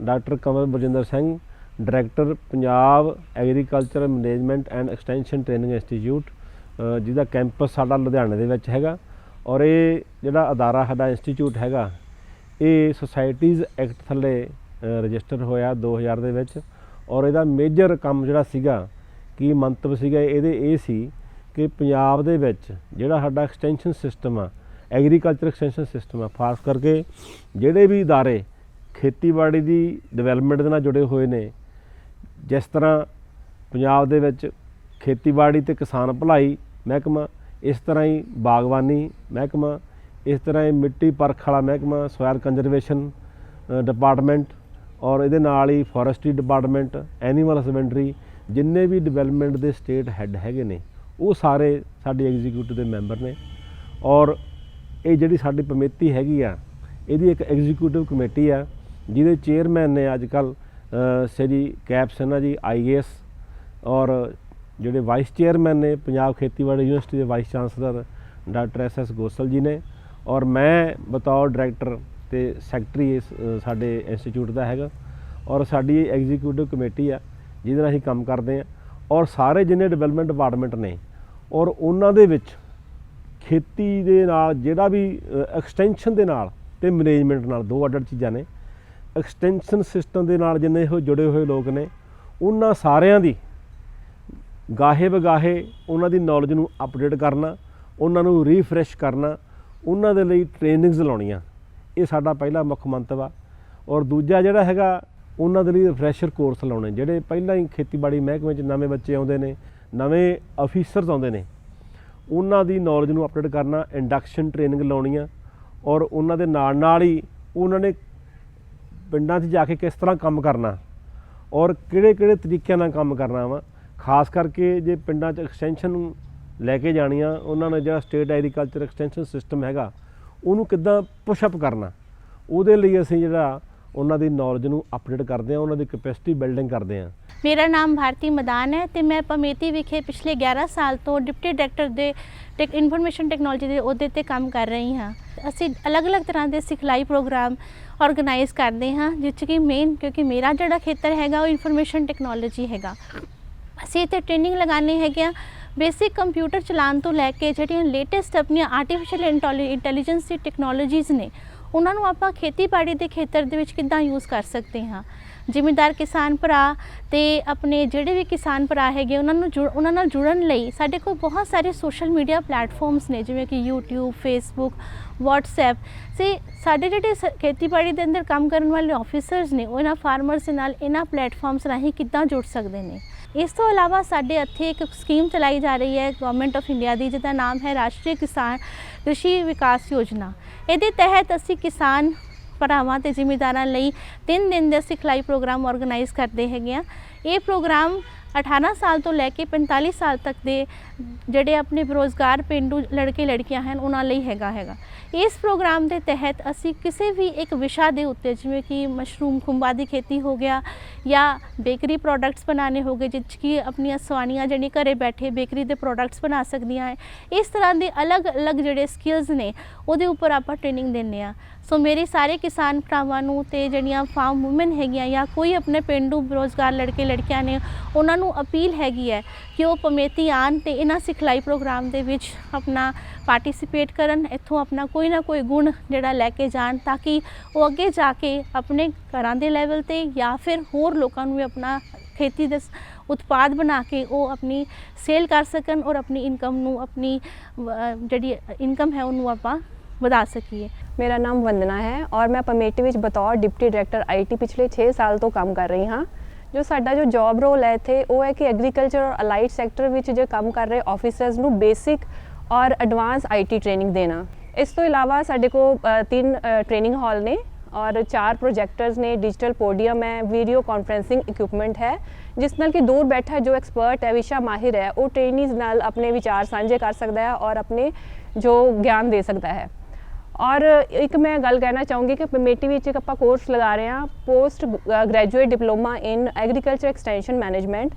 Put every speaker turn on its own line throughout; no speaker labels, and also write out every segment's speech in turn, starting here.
doctor Kamal Barjinder Singh director Punjab agriculture management and extension training institute uh, ਜਿਹਦਾ campus ਸਾਡਾ ਲੁਧਿਆਣੇ ਦੇ ਵਿੱਚ ਹੈਗਾ ਔਰ ਇਹ ਜਿਹੜਾ ਅਦਾਰਾ ਸਾਡਾ ਇੰਸਟੀਚਿਊਟ ਹੈਗਾ ਇਹ ਸੁਸਾਇਟੀਜ਼ ਐਕਟ ਥੱਲੇ ਰਜਿਸਟਰ ਹੋਇਆ 2000 ਦੇ ਵਿੱਚ ਔਰ ਇਹਦਾ ਮੇਜਰ ਕੰਮ ਜਿਹੜਾ ਸੀਗਾ ਕੀ ਮੰਤਵ ਸੀਗਾ ਇਹਦੇ ਇਹ ਸੀ ਕਿ ਪੰਜਾਬ ਦੇ ਵਿੱਚ ਜਿਹੜਾ ਸਾਡਾ ਐਕਸਟੈਂਸ਼ਨ ਸਿਸਟਮ ਆ ਐਗਰੀਕਲਚਰ ਐਕਸਟੈਂਸ਼ਨ ਸਿਸਟਮ ਆ ਖਾਸ ਕਰਕੇ ਜਿਹੜੇ ਵੀ ادارے ਖੇਤੀਬਾੜੀ ਦੀ ਡਿਵੈਲਪਮੈਂਟ ਦੇ ਨਾਲ ਜੁੜੇ ਹੋਏ ਨੇ। ਜਿਸ ਤਰ੍ਹਾਂ ਪੰਜਾਬ ਦੇ ਵਿੱਚ ਖੇਤੀਬਾੜੀ ਤੇ ਕਿਸਾਨ ਭਲਾਈ ਮਹਿਕਮਾ, ਇਸ ਤਰ੍ਹਾਂ ਹੀ ਬਾਗਬਾਨੀ ਮਹਿਕਮਾ, ਇਸ ਤਰ੍ਹਾਂ ਹੀ ਮਿੱਟੀ ਪਰਖ ਵਾਲਾ ਮਹਿਕਮਾ ਸੋਇਲ ਕੰਜ਼ਰਵੇਸ਼ਨ ਡਿਪਾਰਟਮੈਂਟ ਔਰ ਇਹਦੇ ਨਾਲ ਹੀ ਫੋਰੈਸਟਰੀ ਡਿਪਾਰਟਮੈਂਟ ਐਨੀਮਲ ਹਸਬੈਂਡਰੀ ਜਿੰਨੇ ਵੀ ਡਿਵੈਲਪਮੈਂਟ ਦੇ ਸਟੇਟ ਹੈੱਡ ਹੈਗੇ ਨੇ, ਉਹ ਸਾਰੇ ਸਾਡੀ ਐਗਜ਼ੀਕਿਊਟਿਵ ਦੇ ਮੈਂਬਰ ਨੇ। ਔਰ ਇਹ ਜਿਹੜੀ ਸਾਡੀ ਕਮੇਟੀ ਹੈਗੀ ਆ, ਇਹਦੀ ਇੱਕ ਐਗਜ਼ੀਕਿਊਟਿਵ ਕਮੇਟੀ ਆ ਜਿਹਦੇ ਚੇਅਰਮੈਨ ਨੇ ਅੱਜ ਕੱਲ ਸ੍ਰੀ ਕੈਪ ਸਿਨਹਾ ਜੀ ਆਈਏਐਸ ਔਰ ਜਿਹੜੇ ਵਾਈਸ ਚੇਅਰਮੈਨ ਨੇ ਪੰਜਾਬ ਖੇਤੀਬਾੜੀ ਯੂਨੀਵਰਸਿਟੀ ਦੇ vice chancellor doctor S S Gosal ji ਨੇ ਔਰ ਮੈਂ ਬਤੌਰ ਡਾਇਰੈਕਟਰ ਤੇ ਸੈਕਟਰੀ ਇਸ ਸਾਡੇ ਇੰਸਟੀਚਿਊਟ ਦਾ ਹੈਗਾ ਔਰ ਸਾਡੀ ਇਹ ਐਗਜ਼ੀਕਿਊਟਿਵ ਕਮੇਟੀ ਆ, ਜਿਹਦੇ ਨਾਲ ਅਸੀਂ ਕੰਮ ਕਰਦੇ ਆ ਔਰ ਸਾਰੇ ਜਿੰਨੇ ਡਿਵੈਲਪਮੈਂਟ ਡਿਪਾਰਟਮੈਂਟ ਨੇ ਔਰ ਉਹਨਾਂ ਦੇ ਵਿੱਚ ਖੇਤੀ ਦੇ ਨਾਲ, ਜਿਹੜਾ ਵੀ ਐਕਸਟੈਂਸ਼ਨ ਦੇ ਨਾਲ ਤੇ ਮੈਨੇਜਮੈਂਟ ਨਾਲ ਦੋ ਅੱਡ ਅੱਡ ਚੀਜ਼ਾਂ ਨੇ। ਐਕਸਟੈਂਸ਼ਨ ਸਿਸਟਮ ਦੇ ਨਾਲ ਜਿੰਨੇ ਉਹ ਜੁੜੇ ਹੋਏ ਲੋਕ ਨੇ, ਉਹਨਾਂ ਸਾਰਿਆਂ ਦੀ ਗਾਹੇ ਬਗਾਹੇ ਉਹਨਾਂ ਦੀ ਨੌਲੇਜ ਨੂੰ ਅਪਡੇਟ ਕਰਨਾ, ਉਹਨਾਂ ਨੂੰ ਰੀਫਰੈਸ਼ ਕਰਨਾ, ਉਹਨਾਂ ਦੇ ਲਈ ਟ੍ਰੇਨਿੰਗਸ ਲਾਉਣੀਆਂ। ਇਹ ਸਾਡਾ ਪਹਿਲਾ ਮੁੱਖ ਮੰਤਵ ਆ। ਔਰ ਦੂਜਾ ਜਿਹੜਾ ਹੈਗਾ, ਉਹਨਾਂ ਦੇ ਲਈ ਰਿਫਰੈਸ਼ਰ ਕੋਰਸ ਲਾਉਣੇ, ਜਿਹੜੇ ਪਹਿਲਾਂ ਹੀ ਖੇਤੀਬਾੜੀ ਮਹਿਕਮੇ 'ਚ ਨਵੇਂ ਬੱਚੇ ਆਉਂਦੇ ਨੇ, ਨਵੇਂ ਅਫੀਸਰਸ ਆਉਂਦੇ ਨੇ, ਉਹਨਾਂ ਦੀ ਨੌਲੇਜ ਨੂੰ ਅਪਡੇਟ ਕਰਨਾ ਇੰਡਕਸ਼ਨ ਟ੍ਰੇਨਿੰਗ ਲਾਉਣੀਆਂ। ਔਰ ਉਹਨਾਂ ਦੇ ਨਾਲ ਨਾਲ ਹੀ ਉਹਨਾਂ ਨੇ ਪਿੰਡਾਂ 'ਚ ਜਾ ਕੇ ਕਿਸ ਤਰ੍ਹਾਂ ਕੰਮ ਕਰਨਾ ਔਰ ਕਿਹੜੇ ਕਿਹੜੇ ਤਰੀਕਿਆਂ ਨਾਲ ਕੰਮ ਕਰਨਾ ਵਾ, ਖਾਸ ਕਰਕੇ ਜੇ ਪਿੰਡਾਂ 'ਚ ਐਕਸਟੈਂਸ਼ਨ ਲੈ ਕੇ ਜਾਣੀਆਂ, ਉਹਨਾਂ ਨੇ ਜਿਹੜਾ ਸਟੇਟ ਐਗਰੀਕਲਚਰ ਐਕਸਟੈਂਸ਼ਨ ਸਿਸਟਮ ਹੈਗਾ, ਉਹਨੂੰ ਕਿੱਦਾਂ ਪੁਸ਼ ਅਪ ਕਰਨਾ, ਉਹਦੇ ਲਈ ਅਸੀਂ ਜਿਹੜਾ ਉਹਨਾਂ ਦੀ ਨੌਲੇਜ ਨੂੰ ਅਪਡੇਟ ਕਰਦੇ ਆ ਉਹਨਾਂ ਦੀ ਕੈਪੈਸਿਟੀ ਬਿਲਡਿੰਗ ਕਰਦੇ ਆ
ਮੇਰਾ ਨਾਮ ਭਾਰਤੀ ਮਦਾਨ ਹੈ ਤੇ ਮੈਂ ਪਮੇਤੀ ਵਿਖੇ ਪਿਛਲੇ 11 ਸਾਲ ਤੋਂ ਡਿਪਟੀ ਡਾਇਰੈਕਟਰ ਦੇ ਟੈਕ, ਇਨਫੋਰਮੇਸ਼ਨ ਟੈਕਨੋਲੋਜੀ ਦੇ ਅਹੁਦੇ ਤੇ ਕੰਮ ਕਰ ਰਹੀ ਹਾਂ। ਅਸੀਂ ਅਲੱਗ-ਅਲੱਗ ਤਰ੍ਹਾਂ ਦੇ ਸਿਖਲਾਈ ਪ੍ਰੋਗਰਾਮ ਆਰਗੇਨਾਈਜ਼ ਕਰਦੇ ਹਾਂ, ਜਿਸ 'ਚ ਕਿ ਮੇਨ ਕਿਉਂਕਿ ਮੇਰਾ ਜਿਹੜਾ ਖੇਤਰ ਹੈਗਾ ਉਹ ਇਨਫੋਰਮੇਸ਼ਨ ਟੈਕਨੋਲੋਜੀ ਹੈਗਾ। ਅਸੀਂ ਇੱਥੇ ਟ੍ਰੇਨਿੰਗ ਲਗਾਉਂਦੇ ਹੈਗੇ ਆ ਬੇਸਿਕ ਕੰਪਿਊਟਰ ਚਲਾਉਣ ਤੋਂ ਲੈ ਕੇ ਜਿਹੜੀਆਂ ਲੇਟੈਸਟ ਆਪਣੀਆਂ ਆਰਟੀਫੀਸ਼ੀਅਲ ਇੰਟੈਲੀਜੈਂਸ ਦੀ ਟੈਕਨੋਲੋਜੀਜ਼ ਨੇ, ਉਹਨਾਂ ਨੂੰ ਆਪਾਂ ਖੇਤੀਬਾੜੀ ਦੇ ਖੇਤਰ ਦੇ ਵਿੱਚ ਕਿੱਦਾਂ ਯੂਜ਼ ਕਰ ਸਕਦੇ ਹਾਂ। ਜ਼ਿਮੀਂਦਾਰ ਕਿਸਾਨ ਭਰਾ ਤੇ ਆਪਣੇ ਜਿਹੜੇ ਵੀ ਕਿਸਾਨ ਭਰਾ ਹੈਗੇ, ਉਹਨਾਂ ਨੂੰ ਜੁੜ ਉਹਨਾਂ ਨਾਲ ਜੁੜਨ ਲਈ ਸਾਡੇ ਕੋਲ ਬਹੁਤ ਸਾਰੇ ਸੋਸ਼ਲ ਮੀਡੀਆ ਪਲੇਟਫਾਰਮਸ ਨੇ, ਜਿਵੇਂ ਕਿ YouTube, Facebook, WhatsApp ਸੇ ਸਾਡੇ ਜਿਹੜੇ ਸ- ਖੇਤੀਬਾੜੀ ਦੇ ਅੰਦਰ ਕੰਮ ਕਰਨ ਵਾਲੇ ਆਫੀਸਰਸ ਨੇ, ਉਹ ਇਹਨਾਂ ਫਾਰਮਰਸ ਦੇ ਨਾਲ ਇਹਨਾਂ ਪਲੇਟਫਾਰਮਸ ਰਾਹੀਂ ਕਿੱਦਾਂ ਜੁੜ ਸਕਦੇ ਨੇ। ਇਸ ਤੋਂ ਇਲਾਵਾ ਸਾਡੇ ਇੱਥੇ ਇੱਕ ਸਕੀਮ ਚਲਾਈ ਜਾ ਰਹੀ ਹੈ ਗਵਰਨਮੈਂਟ ਆਫ ਇੰਡੀਆ ਦੀ, ਜਿਹਦਾ ਨਾਮ ਹੈ ਰਾਸ਼ਟਰੀ ਕਿਸਾਨ ਕ੍ਰਿਸ਼ੀ ਵਿਕਾਸ ਯੋਜਨਾ। ਇਹਦੇ ਤਹਿਤ ਅਸੀਂ ਕਿਸਾਨ ਭਰਾਵਾਂ ਤੇ ਜ਼ਿਮੀਦਾਰਾਂ ਲਈ 3 ਦਿਨ ਦੇ ਸਿਖਲਾਈ ਪ੍ਰੋਗਰਾਮ ਆਰਗੇਨਾਈਜ਼ ਕਰਦੇ ਹੈਗੇ ਆ ਇਹ ਪ੍ਰੋਗਰਾਮ 18 ਸਾਲ ਤੋਂ ਲੈ ਕੇ 45 ਸਾਲ ਤੱਕ ਦੇ ਜਿਹੜੇ ਆਪਣੇ ਬੇਰੁਜ਼ਗਾਰ ਪਿੰਡੂ ਲੜਕੇ ਲੜਕੀਆਂ ਹਨ, ਉਹਨਾਂ ਲਈ ਹੈਗਾ ਹੈਗਾ। ਇਸ ਪ੍ਰੋਗਰਾਮ ਦੇ ਤਹਿਤ ਅਸੀਂ ਕਿਸੇ ਵੀ ਇੱਕ ਵਿਸ਼ਾ ਦੇ ਉੱਤੇ ਜਿਵੇਂ ਕਿ ਮਸ਼ਰੂਮ ਖੁੰਬਾਂ ਦੀ ਖੇਤੀ ਹੋ ਗਿਆ ਜਾਂ ਬੇਕਰੀ ਪ੍ਰੋਡਕਟਸ ਬਣਾਉਣੇ ਹੋ ਗਏ ਜਿਸ 'ਚ ਕਿ ਆਪਣੀਆਂ ਸਵਾਨੀਆਂ ਜਿਹੜੀ ਘਰੇ ਬੈਠੇ ਬੇਕਰੀ ਦੇ ਪ੍ਰੋਡਕਟਸ ਬਣਾ ਸਕਦੀਆਂ ਹੈ। ਇਸ ਤਰ੍ਹਾਂ ਦੇ ਅਲੱਗ-ਅਲੱਗ ਜਿਹੜੇ ਸਕਿੱਲਸ ਨੇ, ਉਹਦੇ ਉੱਪਰ ਆਪਾਂ ਟ੍ਰੇਨਿੰਗ ਦਿੰਦੇ ਆ ਸੋ ਮੇਰੇ ਸਾਰੇ ਕਿਸਾਨ ਭਰਾਵਾਂ ਨੂੰ ਤੇ ਜਿਹੜੀਆਂ ਫਾਰਮ ਔਮਨ ਹੈਗੀਆਂ ਜਾਂ ਕੋਈ ਆਪਣੇ ਪਿੰਡੂ ਬੇਰੁਜ਼ਗਾਰ ਲੜਕੇ ਲੜਕੀਆਂ ਨੇ ਉਹਨਾਂ ਨੂੰ ਅਪੀਲ ਹੈਗੀ ਹੈ ਕਿ ਉਹ ਪਮੇਤੀ ਆਣ ਤੇ ਇਹਨਾਂ ਸਿਖਲਾਈ ਪ੍ਰੋਗਰਾਮ ਦੇ ਵਿੱਚ ਆਪਣਾ ਪਾਰਟਿਸਿਪੇਟ ਕਰਨ ਇੱਥੋਂ ਆਪਣਾ ਕੋਈ ਨਾ ਕੋਈ ਗੁਣ ਜਿਹੜਾ ਲੈ ਕੇ ਜਾਣ ਤਾਂ ਕਿ ਉਹ ਅੱਗੇ ਜਾ ਕੇ ਆਪਣੇ ਘਰਾਂ ਦੇ ਲੈਵਲ ਤੇ ਜਾਂ ਫਿਰ ਹੋਰ ਲੋਕਾਂ ਨੂੰ ਵੀ ਆਪਣਾ ਖੇਤੀ ਦੇ ਸ- ਉਤਪਾਦ ਬਣਾ ਕੇ ਉਹ ਆਪਣੀ ਸੇਲ ਕਰ ਸਕਣ ਔਰ ਆਪਣੀ ਇਨਕਮ ਨੂੰ ਆਪਣੀ ਜਿਹੜੀ ਇਨਕਮ ਹੈ ਉਹਨੂੰ ਆਪਾਂ ਵਧਾ ਸਕੀਏ।
ਮੇਰਾ ਨਾਮ ਵੰਦਨਾ ਹੈ ਔਰ ਮੈਂ ਪਮੇਟੀ ਵਿੱਚ ਬਤੌਰ ਡਿਪਟੀ ਡਾਇਰੈਕਟਰ ਆਈਟੀ ਪਿਛਲੇ 6 ਸਾਲ ਤੋਂ ਕੰਮ ਕਰ ਰਹੀ ਹਾਂ। ਜੋ ਸਾਡਾ ਜੋ ਜੌਬ ਰੋਲ ਹੈ ਇੱਥੇ, ਉਹ ਹੈ ਕਿ ਐਗਰੀਕਲਚਰ ਔਰ ਅਲਾਈਡ ਸੈਕਟਰ ਵਿੱਚ ਜੋ ਕੰਮ ਕਰ ਰਹੇ ਆਫੀਸਰਸ ਨੂੰ ਬੇਸਿਕ ਔਰ ਐਡਵਾਂਸ ਆਈਟੀ ਟ੍ਰੇਨਿੰਗ ਦੇਣਾ। ਇਸ ਤੋਂ ਇਲਾਵਾ ਸਾਡੇ ਕੋਲ ਤਿੰਨ ਟ੍ਰੇਨਿੰਗ ਹਾਲ ਨੇ ਔਰ ਚਾਰ ਪ੍ਰੋਜੈਕਟਰਸ ਨੇ, ਡਿਜੀਟਲ ਪੋਡੀਅਮ ਹੈ, ਵੀਡੀਓ ਕਾਨਫਰੈਂਸਿੰਗ ਇਕਵਿਪਮੈਂਟ ਹੈ, ਜਿਸ ਨਾਲ ਕਿ ਦੂਰ ਬੈਠਾ ਜੋ ਐਕਸਪਰਟ ਹੈ, ਵਿਸ਼ਾ ਮਾਹਿਰ ਹੈ, ਉਹ ਟ੍ਰੇਨੀਜ਼ ਨਾਲ ਆਪਣੇ ਵਿਚਾਰ ਸਾਂਝੇ ਕਰ ਸਕਦਾ ਹੈ ਔਰ ਆਪਣੇ ਜੋ ਗਿਆਨ ਦੇ ਸਕਦਾ ਹੈ। ਔਰ ਇੱਕ ਮੈਂ ਗੱਲ ਕਹਿਣਾ ਚਾਹੂੰਗੀ ਕਿ ਪਮੇਟੀ ਵਿੱਚ ਇੱਕ ਆਪਾਂ ਕੋਰਸ ਲਗਾ ਰਹੇ ਹਾਂ post graduate diploma in agriculture extension management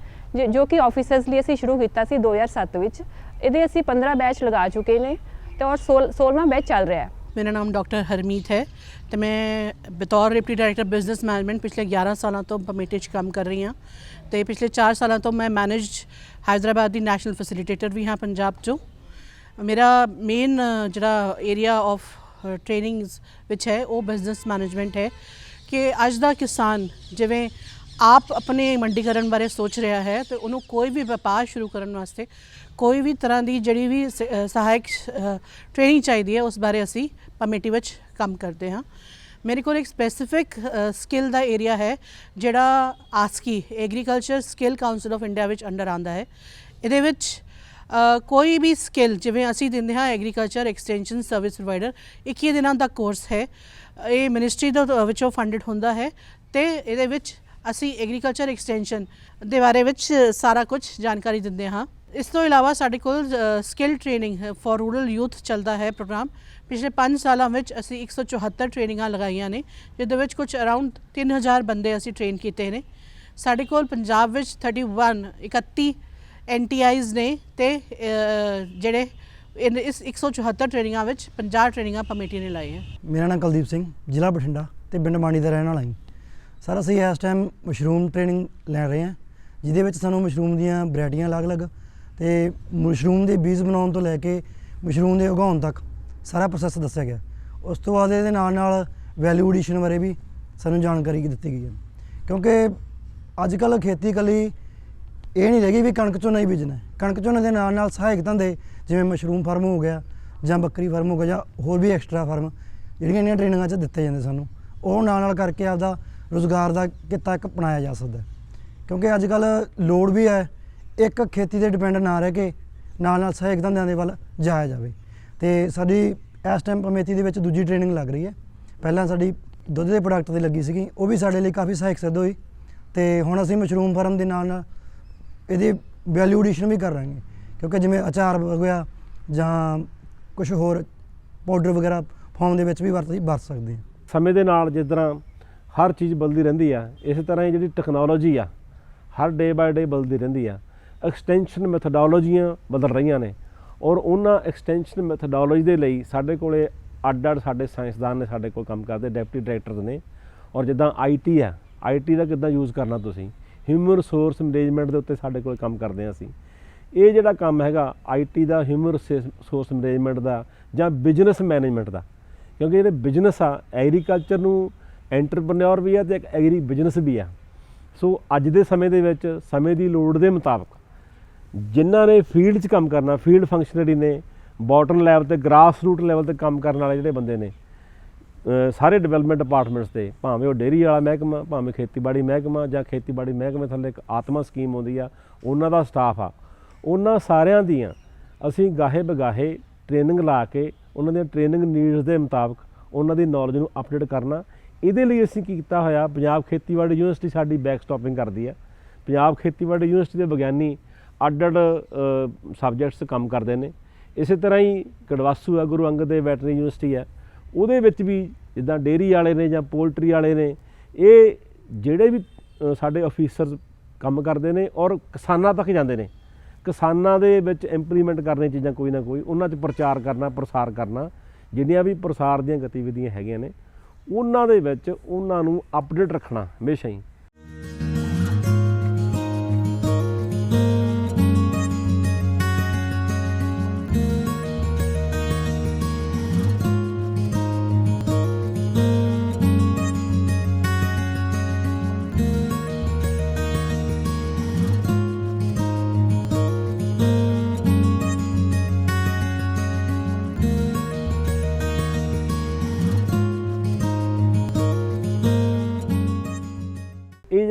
ਜੋ ਕਿ ਆਫੀਸਰਸ ਲਈ ਅਸੀਂ ਸ਼ੁਰੂ ਕੀਤਾ ਸੀ 2007 ਵਿੱਚ। ਇਹਦੇ ਅਸੀਂ 15 ਬੈਚ ਲਗਾ ਚੁੱਕੇ ਨੇ ਤੇ ਔਰ 16ਵਾਂ ਬੈਚ ਚੱਲ ਰਿਹਾ ਹੈ।
ਮੇਰਾ ਨਾਮ ਡਾਕਟਰ ਹਰਮੀਤ ਹੈ ਤੇ ਮੈਂ ਬਤੌਰ ਡਿਪਟੀ ਡਾਇਰੈਕਟਰ ਬਿਜ਼ਨਸ ਮੈਨੇਜਮੈਂਟ ਪਿਛਲੇ 11 ਸਾਲਾਂ ਤੋਂ ਪਮੇਟੀ 'ਚ ਕੰਮ ਕਰ ਰਹੀ ਹਾਂ ਤੇ ਪਿਛਲੇ 4 ਸਾਲਾਂ ਤੋਂ ਮੈਂ ਮੈਨੇਜ ਹੈਦਰਾਬਾਦ ਦੀ ਨੈਸ਼ਨਲ ਫੈਸਿਲਿਟੇਟਰ ਵੀ ਹਾਂ ਪੰਜਾਬ 'ਚੋਂ। ਮੇਰਾ ਮੇਨ ਜਿਹੜਾ ਏਰੀਆ ਆਫ ਟ੍ਰੇਨਿੰਗਸ ਵਿੱਚ ਹੈ, ਉਹ ਬਿਜ਼ਨਸ ਮੈਨੇਜਮੈਂਟ ਹੈ ਕਿ ਅੱਜ ਦਾ ਕਿਸਾਨ ਜਿਵੇਂ ਆਪ ਆਪਣੇ ਮੰਡੀਕਰਨ ਬਾਰੇ ਸੋਚ ਰਿਹਾ ਹੈ ਤੇ ਉਹਨੂੰ ਕੋਈ ਵੀ ਵਪਾਰ ਸ਼ੁਰੂ ਕਰਨ ਵਾਸਤੇ ਕੋਈ ਵੀ ਤਰ੍ਹਾਂ ਦੀ ਜਿਹੜੀ ਵੀ ਸਹਾਇਕ ਟ੍ਰੇਨਿੰਗ ਚਾਹੀਦੀ ਹੈ, ਉਸ ਬਾਰੇ ਅਸੀਂ ਕਮੇਟੀ ਵਿੱਚ ਕੰਮ ਕਰਦੇ ਹਾਂ। ਮੇਰੇ ਕੋਲ ਇੱਕ ਸਪੈਸੀਫਿਕ ਸਕਿੱਲ ਦਾ ਏਰੀਆ ਹੈ, ਜਿਹੜਾ ASCI agriculture skill council of India ਵਿੱਚ ਅੰਡਰ ਆਂਦਾ ਹੈ। ਇਹਦੇ ਵਿੱਚ ਕੋਈ ਵੀ ਸਕਿੱਲ ਜਿਵੇਂ ਅਸੀਂ ਦਿੰਦੇ ਹਾਂ ਐਗਰੀਕਲਚਰ ਐਕਸਟੈਂਸ਼ਨ ਸਰਵਿਸ ਪ੍ਰੋਵਾਈਡਰ 21 ਦਿਨਾਂ ਦਾ ਕੋਰਸ ਹੈ। ਇਹ ਮਿਨਿਸਟਰੀ ਦੇ ਵਿੱਚੋਂ ਫੰਡਡ ਹੁੰਦਾ ਹੈ ਤੇ ਇਹਦੇ ਵਿੱਚ ਅਸੀਂ ਐਗਰੀਕਲਚਰ ਐਕਸਟੈਂਸ਼ਨ ਦੇ ਬਾਰੇ ਵਿੱਚ ਸਾਰਾ ਕੁਝ ਜਾਣਕਾਰੀ ਦਿੰਦੇ ਹਾਂ। ਇਸ ਤੋਂ ਇਲਾਵਾ ਸਾਡੇ ਕੋਲ skill training for rural youth ਚੱਲਦਾ ਹੈ ਪ੍ਰੋਗਰਾਮ। ਪਿਛਲੇ 5 ਸਾਲਾਂ ਵਿੱਚ ਅਸੀਂ 174 ਟ੍ਰੇਨਿੰਗਾਂ ਲਗਾਈਆਂ ਨੇ, ਜਿਹਦੇ ਵਿੱਚ ਕੁਝ ਅਰਾਊਂਡ 3000 ਬੰਦੇ ਅਸੀਂ ਟ੍ਰੇਨ ਕੀਤੇ ਨੇ। ਸਾਡੇ ਕੋਲ ਪੰਜਾਬ ਵਿੱਚ 31 31 ਐਨਟੀਆਈਜ਼ ਨੇ ਤੇ ਅ, ਜਿਹੜੇ ਇਨ- ਇਸ 174 ਟ੍ਰੇਨਿੰਗਾਂ ਵਿੱਚ 50 ਟ੍ਰੇਨਿੰਗਾਂ ਕਮੇਟੀ ਨੇ ਲਾਈਆਂ।
ਮੇਰਾ ਨਾਮ ਕੁਲਦੀਪ ਸਿੰਘ ਜ਼ਿਲ੍ਹਾ ਬਠਿੰਡਾ ਤੇ ਪਿੰਡ ਮਾਣੀ ਦਾ ਰਹਿਣ ਵਾਲਾ ਹਾਂ। ਸਰ ਅਸੀਂ ਇਸ ਟਾਈਮ ਮਸ਼ਰੂਮ ਟ੍ਰੇਨਿੰਗ ਲੈ ਰਹੇ ਹਾਂ ਜਿਹਦੇ ਵਿੱਚ ਸਾਨੂੰ ਮਸ਼ਰੂਮ ਦੀਆਂ ਵੈਰਾਈਟੀਆਂ ਅਲੱਗ-ਅਲੱਗ ਤੇ ਮਸ਼ਰੂਮ ਦੇ ਬੀਜ ਬਣਾਉਣ ਤੋਂ ਲੈ ਕੇ ਮਸ਼ਰੂਮ ਦੇ ਉਗਾਉਣ ਤੱਕ ਸਾਰਾ ਪ੍ਰੋਸੈਸ ਦੱਸਿਆ ਗਿਆ। ਉਸ ਤੋਂ ਬਾਅਦ ਇਹਦੇ ਨਾਲ ਨਾਲ ਵੈਲਿਊ ਐਡੀਸ਼ਨ ਬਾਰੇ ਵੀ ਸਾਨੂੰ ਜਾਣਕਾਰੀ ਦਿੱਤੀ ਗਈ ਹੈ। ਕਿਉਂਕਿ ਅੱਜ ਕੱਲ੍ਹ ਖੇਤੀ ਇਕੱਲੀ ਇਹ ਨਹੀਂ ਰਹੀ ਵੀ ਕਣਕ ਝੋਨਾ ਹੀ ਬੀਜਣਾ। ਕਣਕ ਝੋਨੇ ਦੇ ਨਾਲ ਨਾਲ ਸਹਾਇਕ ਧੰਦੇ, ਜਿਵੇਂ ਮਸ਼ਰੂਮ ਫਾਰਮ ਹੋ ਗਿਆ, ਜਾਂ ਬੱਕਰੀ ਫਾਰਮ ਹੋ ਗਿਆ, ਜਾਂ ਹੋਰ ਵੀ ਐਕਸਟਰਾ ਫਾਰਮ, ਜਿਹੜੀਆਂ ਇਹਨਾਂ ਟ੍ਰੇਨਿੰਗਾਂ 'ਚ ਦਿੱਤੇ ਜਾਂਦੇ ਸਾਨੂੰ, ਉਹ ਨਾਲ ਨਾਲ ਕਰਕੇ ਆਪਦਾ ਰੋਜ਼ਗਾਰ ਦਾ ਕਿੱਤਾ ਇੱਕ ਅਪਣਾਇਆ ਜਾ ਸਕਦਾ ਕਿਉਂਕਿ ਅੱਜ ਕੱਲ ਲੋੜ ਵੀ ਹੈ, ਇੱਕ ਖੇਤੀ ਤੇ ਡਿਪੈਂਡ ਨਾ ਰਹਿ ਕੇ ਨਾਲ ਨਾਲ ਸਹਾਇਕ ਧੰਦਿਆਂ ਦੇ ਵੱਲ ਜਾਇਆ ਜਾਵੇ। ਤੇ ਸਾਡੀ ਇਸ ਟਾਈਮ ਪਮੇਤੀ ਦੇ ਵਿੱਚ ਦੂਜੀ ਟ੍ਰੇਨਿੰਗ ਲੱਗ ਰਹੀ ਹੈ। ਪਹਿਲਾਂ ਸਾਡੀ ਦੁੱਧ ਦੇ ਪ੍ਰੋਡਕਟ ਤੇ ਲੱਗੀ ਸੀਗੀ, ਉਹ ਵੀ ਸਾਡੇ ਲਈ ਕਾਫੀ ਸਹਾਇਕ ਸਿੱਧ ਹੋਈ। ਤੇ ਹੁਣ ਅਸੀਂ ਮਸ਼ਰੂਮ ਫਾਰਮ ਦੇ ਨਾਲ ਨਾਲ ਇਹਦੀ ਵੈਲਿਊ ਐਡੀਸ਼ਨ ਵੀ ਕਰਾਂਗੇ। ਕਿਉਂਕਿ ਜਿਵੇਂ ਅਚਾਰ ਹੋ ਗਿਆ ਜਾਂ ਕੁਝ ਹੋਰ ਪਾਊਡਰ ਵਗੈਰਾ ਫਾਰਮ ਦੇ ਵਿੱਚ ਵੀ ਵਰਤ ਵਰਤ ਸਕਦੇ ਹਾਂ।
ਸਮੇਂ ਦੇ ਨਾਲ ਜਿਸ ਤਰ੍ਹਾਂ ਹਰ ਚੀਜ਼ ਬਦਲਦੀ ਰਹਿੰਦੀ ਆ, ਇਸੇ ਤਰ੍ਹਾਂ ਹੀ ਜਿਹੜੀ ਟੈਕਨੋਲੋਜੀ ਆ, ਹਰ ਡੇ ਬਾਏ ਡੇ ਬਦਲਦੀ ਰਹਿੰਦੀ ਆ। ਐਕਸਟੈਂਸ਼ਨ ਮੈਥਡੋਲੋਜੀਆਂ ਬਦਲ ਰਹੀਆਂ ਨੇ ਔਰ ਉਹਨਾਂ ਐਕਸਟੈਂਸ਼ਨ ਮੈਥਡੋਲੋਜੀ ਦੇ ਲਈ ਸਾਡੇ ਕੋਲੇ ਅੱਡ ਅੱਡ ਸਾਡੇ ਸਾਇੰਸਦਾਨ ਨੇ ਸਾਡੇ ਕੋਲ ਕੰਮ ਕਰਦੇ ਡਿਪਟੀ ਡਾਇਰੈਕਟਰਸ ਨੇ। ਔਰ ਜਿੱਦਾਂ ਆਈਟੀ ਆ ਆਈਟੀ ਦਾ ਕਿੱਦਾਂ ਯੂਜ਼ ਕਰਨਾ ਤੁਸੀਂ? ਹਿਊਮਨ ਰਿਸੋਰਸ ਮੈਨੇਜਮੈਂਟ ਦੇ ਉੱਤੇ ਸਾਡੇ ਕੋਲ ਕੰਮ ਕਰਦੇ ਹਾਂ ਅਸੀਂ। ਇਹ ਜਿਹੜਾ ਕੰਮ ਹੈਗਾ ਆਈਟੀ ਦਾ ਹਿਊਮਨ ਰਿਸੋਰਸ ਮੈਨੇਜਮੈਂਟ ਦਾ ਜਾਂ ਬਿਜ਼ਨਸ ਮੈਨੇਜਮੈਂਟ ਦਾ, ਕਿਉਂਕਿ ਜਿਹੜੇ ਬਿਜ਼ਨਸ ਆ ਐਗਰੀਕਲਚਰ ਨੂੰ ਐਂਟਰਪ੍ਰੈਨਿਓਰ ਵੀ ਆ ਤੇ ਇੱਕ ਐਗਰੀ ਬਿਜ਼ਨਸ ਵੀ ਆ। ਸੋ ਅੱਜ ਦੇ ਸਮੇਂ ਦੇ ਵਿੱਚ ਸਮੇਂ ਦੀ ਲੋੜ ਦੇ ਮੁਤਾਬਕ ਜਿਨ੍ਹਾਂ ਨੇ ਫੀਲਡ 'ਚ ਕੰਮ ਕਰਨਾ ਫੀਲਡ ਫੰਕਸ਼ਨਰੀ ਨੇ ਬਾਟਮ ਲੈਵਲ ਤੇ ਗ੍ਰਾਸ ਰੂਟ ਲੈਵਲ ਤੇ ਕੰਮ ਕਰਨ ਵਾਲੇ ਜਿਹੜੇ ਬੰਦੇ ਨੇ ਸਾਰੇ ਡਿਵੈਲਪਮੈਂਟ ਡਿਪਾਰਟਮੈਂਟਸ ਤੇ, ਭਾਵੇਂ ਉਹ ਡੇਅਰੀ ਵਾਲਾ ਮਹਿਕਮਾ, ਭਾਵੇਂ ਖੇਤੀਬਾੜੀ ਮਹਿਕਮਾ ਜਾਂ ਖੇਤੀਬਾੜੀ ਮਹਿਕਮੇ ਥੱਲੇ ਇੱਕ ਆਤਮਾ ਸਕੀਮ ਆਉਂਦੀ ਆ, ਉਹਨਾਂ ਦਾ ਸਟਾਫ ਆ। ਉਹਨਾਂ ਸਾਰਿਆਂ ਦੀਆਂ ਅਸੀਂ ਗਾਹੇ ਬਗਾਹੇ ਟ੍ਰੇਨਿੰਗ ਲਾ ਕੇ, ਉਹਨਾਂ ਦੀਆਂ ਟ੍ਰੇਨਿੰਗ ਨੀਡਸ ਦੇ ਮੁਤਾਬਕ ਉਹਨਾਂ ਦੀ ਨੌਲੇਜ ਨੂੰ ਅਪਡੇਟ ਕਰਨਾ। ਇਹਦੇ ਲਈ ਅਸੀਂ ਕੀ ਕੀਤਾ ਹੋਇਆ, ਪੰਜਾਬ ਖੇਤੀਬਾੜੀ ਯੂਨੀਵਰਸਿਟੀ ਸਾਡੀ ਬੈਕ ਸਟਾਪਿੰਗ ਕਰਦੀ ਹੈ ਪੰਜਾਬ ਖੇਤੀਬਾੜੀ ਯੂਨੀਵਰਸਿਟੀ ਦੇ ਵਿਗਿਆਨੀ ਅੱਡ ਅੱਡ ਸਬਜੈਕਟਸ ਕੰਮ ਕਰਦੇ ਨੇ। ਇਸੇ ਤਰ੍ਹਾਂ ਹੀ ਕੜਵਾਸੂ ਆ, ਗੁਰੂ ਅੰਗਦ ਦੇਵ ਵੈਟਰਨਰੀ ਯੂਨੀਵਰਸਿਟੀ ਹੈ ਉਹਦੇ ਵਿੱਚ ਵੀ ਜਿੱਦਾਂ ਡੇਅਰੀ ਵਾਲੇ ਨੇ ਜਾਂ ਪੋਲਟਰੀ ਵਾਲੇ ਨੇ, ਇਹ ਜਿਹੜੇ ਵੀ ਸਾਡੇ ਅਫੀਸਰ ਕੰਮ ਕਰਦੇ ਨੇ ਔਰ ਕਿਸਾਨਾਂ ਤੱਕ ਜਾਂਦੇ ਨੇ। ਕਿਸਾਨਾਂ ਦੇ ਵਿੱਚ ਇੰਪਲੀਮੈਂਟ ਕਰਨੇ ਚੀਜ਼ਾਂ ਕੋਈ ਨਾ ਕੋਈ, ਉਹਨਾਂ 'ਚ ਪ੍ਰਚਾਰ ਕਰਨਾ, ਪ੍ਰਸਾਰ ਕਰਨਾ ਜਿਹੜੀਆਂ ਵੀ ਪ੍ਰਸਾਰ ਦੀਆਂ ਗਤੀਵਿਧੀਆਂ ਹੈਗੀਆਂ ਨੇ, ਉਹਨਾਂ ਦੇ ਵਿੱਚ ਉਹਨਾਂ ਨੂੰ ਅਪਡੇਟ ਰੱਖਣਾ ਹਮੇਸ਼ਾ ਹੀ।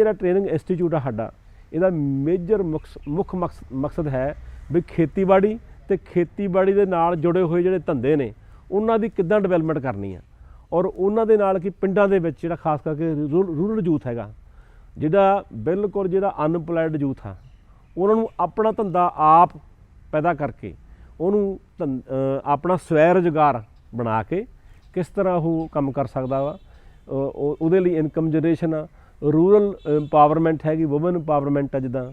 ਜਿਹੜਾ ਟ੍ਰੇਨਿੰਗ ਇੰਸਟੀਚਿਊਟ ਆ ਸਾਡਾ, ਇਹਦਾ ਮੇਜਰ ਮੁੱਖ ਮਕਸ- ਮਕਸਦ ਹੈ ਵੀ ਖੇਤੀਬਾੜੀ ਤੇ ਖੇਤੀਬਾੜੀ ਦੇ ਨਾਲ ਜੁੜੇ ਹੋਏ ਜਿਹੜੇ ਧੰਦੇ ਨੇ, ਉਹਨਾਂ ਦੀ ਕਿੱਦਾਂ ਡਿਵੈਲਪਮੈਂਟ ਕਰਨੀ ਆ। ਔਰ ਉਹਨਾਂ ਦੇ ਨਾਲ ਕਿ ਪਿੰਡਾਂ ਦੇ ਵਿੱਚ ਜਿਹੜਾ ਖਾਸ ਕਰਕੇ ਰੂਰਲ ਯੂਥ ਹੈਗਾ, ਜਿਹੜਾ ਬਿਲਕੁਲ ਜਿਹੜਾ ਅਨਪਲਾਈਡ ਯੂਥ ਆ, ਉਹਨਾਂ ਨੂੰ ਆਪਣਾ ਧੰਦਾ ਆਪ ਪੈਦਾ ਕਰਕੇ, ਉਹਨੂੰ ਧੰ- ਆਪਣਾ ਸਵੈ ਰੁਜ਼ਗਾਰ ਬਣਾ ਕੇ ਕਿਸ ਤਰ੍ਹਾਂ ਉਹ ਕੰਮ ਕਰ ਸਕਦਾ ਵਾ ਉਹਦੇ ਲਈ ਇਨਕਮ ਜਨਰੇਸ਼ਨ ਆ ਰੂਰਲ ਇੰਪਾਵਰਮੈਂਟ ਹੈਗੀ ਔਮਨ ਇੰਪਾਵਰਮੈਂਟ ਆ ਜਿੱਦਾਂ।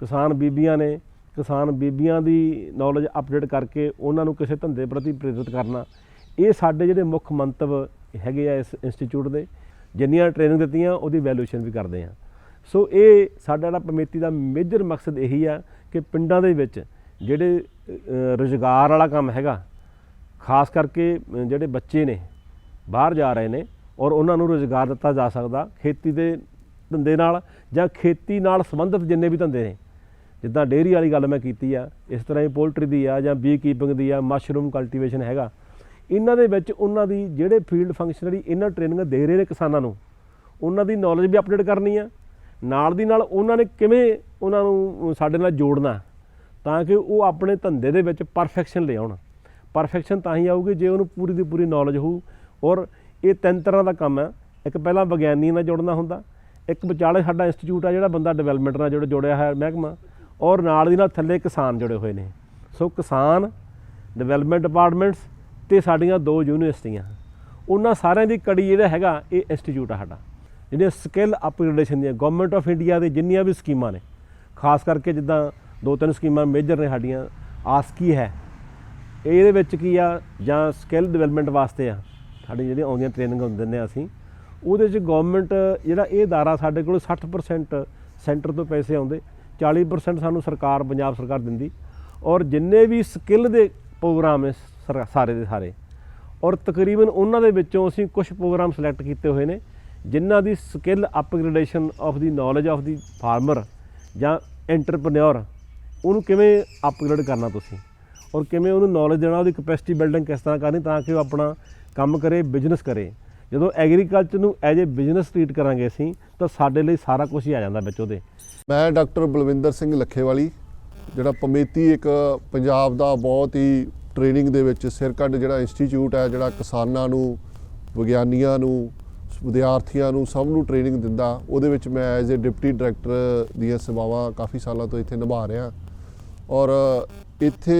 ਕਿਸਾਨ ਬੀਬੀਆਂ ਨੇ ਕਿਸਾਨ ਬੀਬੀਆਂ ਦੀ ਨੌਲੇਜ ਅਪਡੇਟ ਕਰਕੇ ਉਹਨਾਂ ਨੂੰ ਕਿਸੇ ਧੰਦੇ ਪ੍ਰਤੀ ਪ੍ਰੇਰਿਤ ਕਰਨਾ। ਇਹ ਸਾਡੇ ਜਿਹੜੇ ਮੁੱਖ ਮੰਤਵ ਹੈਗੇ ਆ ਇਸ ਇੰਸਟੀਚਿਊਟ ਦੇ ਜਿੰਨੀਆਂ ਟ੍ਰੇਨਿੰਗ ਦਿੱਤੀਆਂ ਉਹਦੀ ਵੈਲਿਊਏਸ਼ਨ ਵੀ ਕਰਦੇ ਆ। ਸੋ ਇਹ ਸਾਡਾ ਜਿਹੜਾ ਪਮੇਤੀ ਦਾ ਮੇਜਰ ਮਕਸਦ ਇਹੀ ਆ ਕਿ ਪਿੰਡਾਂ ਦੇ ਵਿੱਚ ਜਿਹੜੇ ਅ, ਰੁਜ਼ਗਾਰ ਵਾਲਾ ਕੰਮ ਹੈਗਾ ਖਾਸ ਕਰਕੇ ਜਿਹੜੇ ਬੱਚੇ ਨੇ ਬਾਹਰ ਜਾ ਰਹੇ ਨੇ ਔਰ ਉਹਨਾਂ ਨੂੰ ਰੁਜ਼ਗਾਰ ਦਿੱਤਾ ਜਾ ਸਕਦਾ ਖੇਤੀ ਦੇ ਧੰਦੇ ਨਾਲ ਜਾਂ ਖੇਤੀ ਨਾਲ ਸੰਬੰਧਿਤ ਜਿੰਨੇ ਵੀ ਧੰਦੇ ਨੇ। ਜਿੱਦਾਂ ਡੇਅਰੀ ਵਾਲੀ ਗੱਲ ਮੈਂ ਕੀਤੀ ਆ, ਇਸ ਤਰ੍ਹਾਂ ਹੀ ਪੋਲਟਰੀ ਦੀ ਆ ਜਾਂ ਬੀ ਕੀਪਿੰਗ ਦੀ ਆ ਮਸ਼ਰੂਮ ਕਲਟੀਵੇਸ਼ਨ ਹੈਗਾ। ਇਹਨਾਂ ਦੇ ਵਿੱਚ ਉਹਨਾਂ ਦੀ ਜਿਹੜੇ ਫੀਲਡ ਫੰਕਸ਼ਨਰੀ ਇਹਨਾਂ ਟ੍ਰੇਨਿੰਗ ਦੇ ਰਹੇ ਨੇ ਕਿਸਾਨਾਂ ਨੂੰ, ਉਹਨਾਂ ਦੀ ਨੌਲੇਜ ਵੀ ਅਪਡੇਟ ਕਰਨੀ ਆ। ਨਾਲ ਦੀ ਨਾਲ ਉਹਨਾਂ ਨੇ ਕਿਵੇਂ ਉਹਨਾਂ ਨੂੰ ਸਾਡੇ ਨਾਲ ਜੋੜਨਾ, ਤਾਂ ਕਿ ਉਹ ਆਪਣੇ ਧੰਦੇ ਦੇ ਵਿੱਚ ਪਰਫੈਕਸ਼ਨ ਲਿਆਉਣ ਪਰਫੈਕਸ਼ਨ ਤਾਂ ਹੀ ਆਊਗੀ ਜੇ ਉਹਨੂੰ ਪੂਰੀ ਦੀ ਪੂਰੀ ਨੌਲੇਜ ਹੋਊ। ਔਰ ਇਹ ਤਿੰਨ ਤਰ੍ਹਾਂ ਦਾ ਕੰਮ ਹੈ। ਇੱਕ ਪਹਿਲਾਂ ਵਿਗਿਆਨੀ ਨਾਲ ਜੁੜਨਾ ਹੁੰਦਾ, ਇੱਕ ਵਿਚਾਲੇ ਸਾਡਾ ਇੰਸਟੀਚਿਊਟ ਆ ਜਿਹੜਾ ਬੰਦਾ ਡਿਵੈਲਪਮੈਂਟ ਨਾਲ ਜੁੜ ਜੁੜਿਆ ਹੈ ਮਹਿਕਮਾ, ਔਰ ਨਾਲ ਦੀ ਨਾਲ ਥੱਲੇ ਕਿਸਾਨ ਜੁੜੇ ਹੋਏ ਨੇ। ਸੋ ਕਿਸਾਨ ਡਿਵੈਲਪਮੈਂਟ ਡਿਪਾਰਟਮੈਂਟਸ ਤੇ ਸਾਡੀਆਂ ਦੋ ਯੂਨੀਵਰਸਿਟੀਆਂ। ਉਹਨਾਂ ਸਾਰਿਆਂ ਦੀ ਕੜੀ ਜਿਹੜਾ ਹੈਗਾ, ਇਹ ਇੰਸਟੀਚਿਊਟ ਆ ਸਾਡਾ ਜਿਹੜੀਆਂ ਸਕਿੱਲ ਅਪਗ੍ਰੇਡੇਸ਼ਨ ਦੀਆਂ ਗਵਰਨਮੈਂਟ ਆਫ ਇੰਡੀਆ ਦੇ ਜਿੰਨੀਆਂ ਵੀ ਸਕੀਮਾਂ ਨੇ, ਖਾਸ ਕਰਕੇ ਜਿੱਦਾਂ ਦੋ ਤਿੰਨ ਸਕੀਮਾਂ ਮੇਜਰ ਨੇ ਸਾਡੀਆਂ ਆਸਕੀ ਹੈ? ਇਹਦੇ ਵਿੱਚ ਕੀ ਆ, ਜਾਂ ਸਕਿੱਲ ਡਿਵੈਲਪਮੈਂਟ ਵਾਸਤੇ ਆ? ਸਾਡੀ ਜਿਹੜੀਆਂ ਆਉਂਦੀਆਂ ਟ੍ਰੇਨਿੰਗ ਹੁੰਦੇ ਨੇ ਅਸੀਂ, ਉਹਦੇ 'ਚ ਗਵਰਨਮੈਂਟ ਜਿਹੜਾ ਇਹ ਅਦਾਰਾ ਸਾਡੇ ਕੋਲ 60% ਸੈਂਟਰ ਤੋਂ ਪੈਸੇ ਆਉਂਦੇ 40% ਸਾਨੂੰ ਸਰਕਾਰ, ਪੰਜਾਬ ਸਰਕਾਰ ਦਿੰਦੀ ਔਰ ਜਿੰਨੇ ਵੀ ਸਕਿੱਲ ਦੇ ਪ੍ਰੋਗਰਾਮ ਹੈ ਸਰ- ਸਾਰੇ ਦੇ ਸਾਰੇ, ਔਰ ਤਕਰੀਬਨ ਉਹਨਾਂ ਦੇ ਵਿੱਚੋਂ ਅਸੀਂ ਕੁਝ ਪ੍ਰੋਗਰਾਮ ਸਿਲੈਕਟ ਕੀਤੇ ਹੋਏ ਨੇ, ਜਿਨ੍ਹਾਂ ਦੀ skill upgradation of the knowledge of the farmer ਜਾਂ ਐਂਟਰਪ੍ਰੈਨਿਓਰ ਉਹਨੂੰ ਕਿਵੇਂ ਅਪਗ੍ਰੇਡ ਕਰਨਾ ਤੁਸੀਂ? ਔਰ ਕਿਵੇਂ ਉਹਨੂੰ ਨੌਲੇਜ ਦੇਣਾ, ਉਹਦੀ ਕਪੈਸਿਟੀ ਬਿਲਡਿੰਗ ਕਿਸ ਤਰ੍ਹਾਂ ਕਰਨੀ ਤਾਂ ਕਿ ਉਹ ਆਪਣਾ ਕੰਮ ਕਰੇ ਬਿਜ਼ਨਸ ਕਰੇ। ਜਦੋਂ ਐਗਰੀਕਲਚਰ ਨੂੰ ਐਜ ਏ ਬਿਜ਼ਨਸ ਟ੍ਰੀਟ ਕਰਾਂਗੇ ਅਸੀਂ, ਤਾਂ ਸਾਡੇ ਲਈ ਸਾਰਾ ਕੁਝ ਹੀ ਆ ਜਾਂਦਾ ਵਿੱਚ ਉਹਦੇ
ਮੈਂ ਡਾਕਟਰ ਬਲਵਿੰਦਰ ਸਿੰਘ ਲੱਖੇਵਾਲੀ, ਜਿਹੜਾ ਪਮੇਤੀ ਇੱਕ ਪੰਜਾਬ ਦਾ ਬਹੁਤ ਹੀ ਟ੍ਰੇਨਿੰਗ ਦੇ ਵਿੱਚ ਸਿਰ ਜਿਹੜਾ ਇੰਸਟੀਚਿਊਟ ਹੈ, ਜਿਹੜਾ ਕਿਸਾਨਾਂ ਨੂੰ, ਵਿਗਿਆਨੀਆਂ ਨੂੰ, ਵਿਦਿਆਰਥੀਆਂ ਨੂੰ ਸਭ ਨੂੰ ਟ੍ਰੇਨਿੰਗ ਦਿੰਦਾ, ਉਹਦੇ ਵਿੱਚ ਮੈਂ ਐਜ਼ ਅ ਡਿਪਟੀ ਡਾਇਰੈਕਟਰ ਦੀਆਂ ਸੇਵਾਵਾਂ ਕਾਫੀ ਸਾਲਾਂ ਤੋਂ ਇੱਥੇ ਨਿਭਾ ਰਿਹਾ। ਔਰ ਇੱਥੇ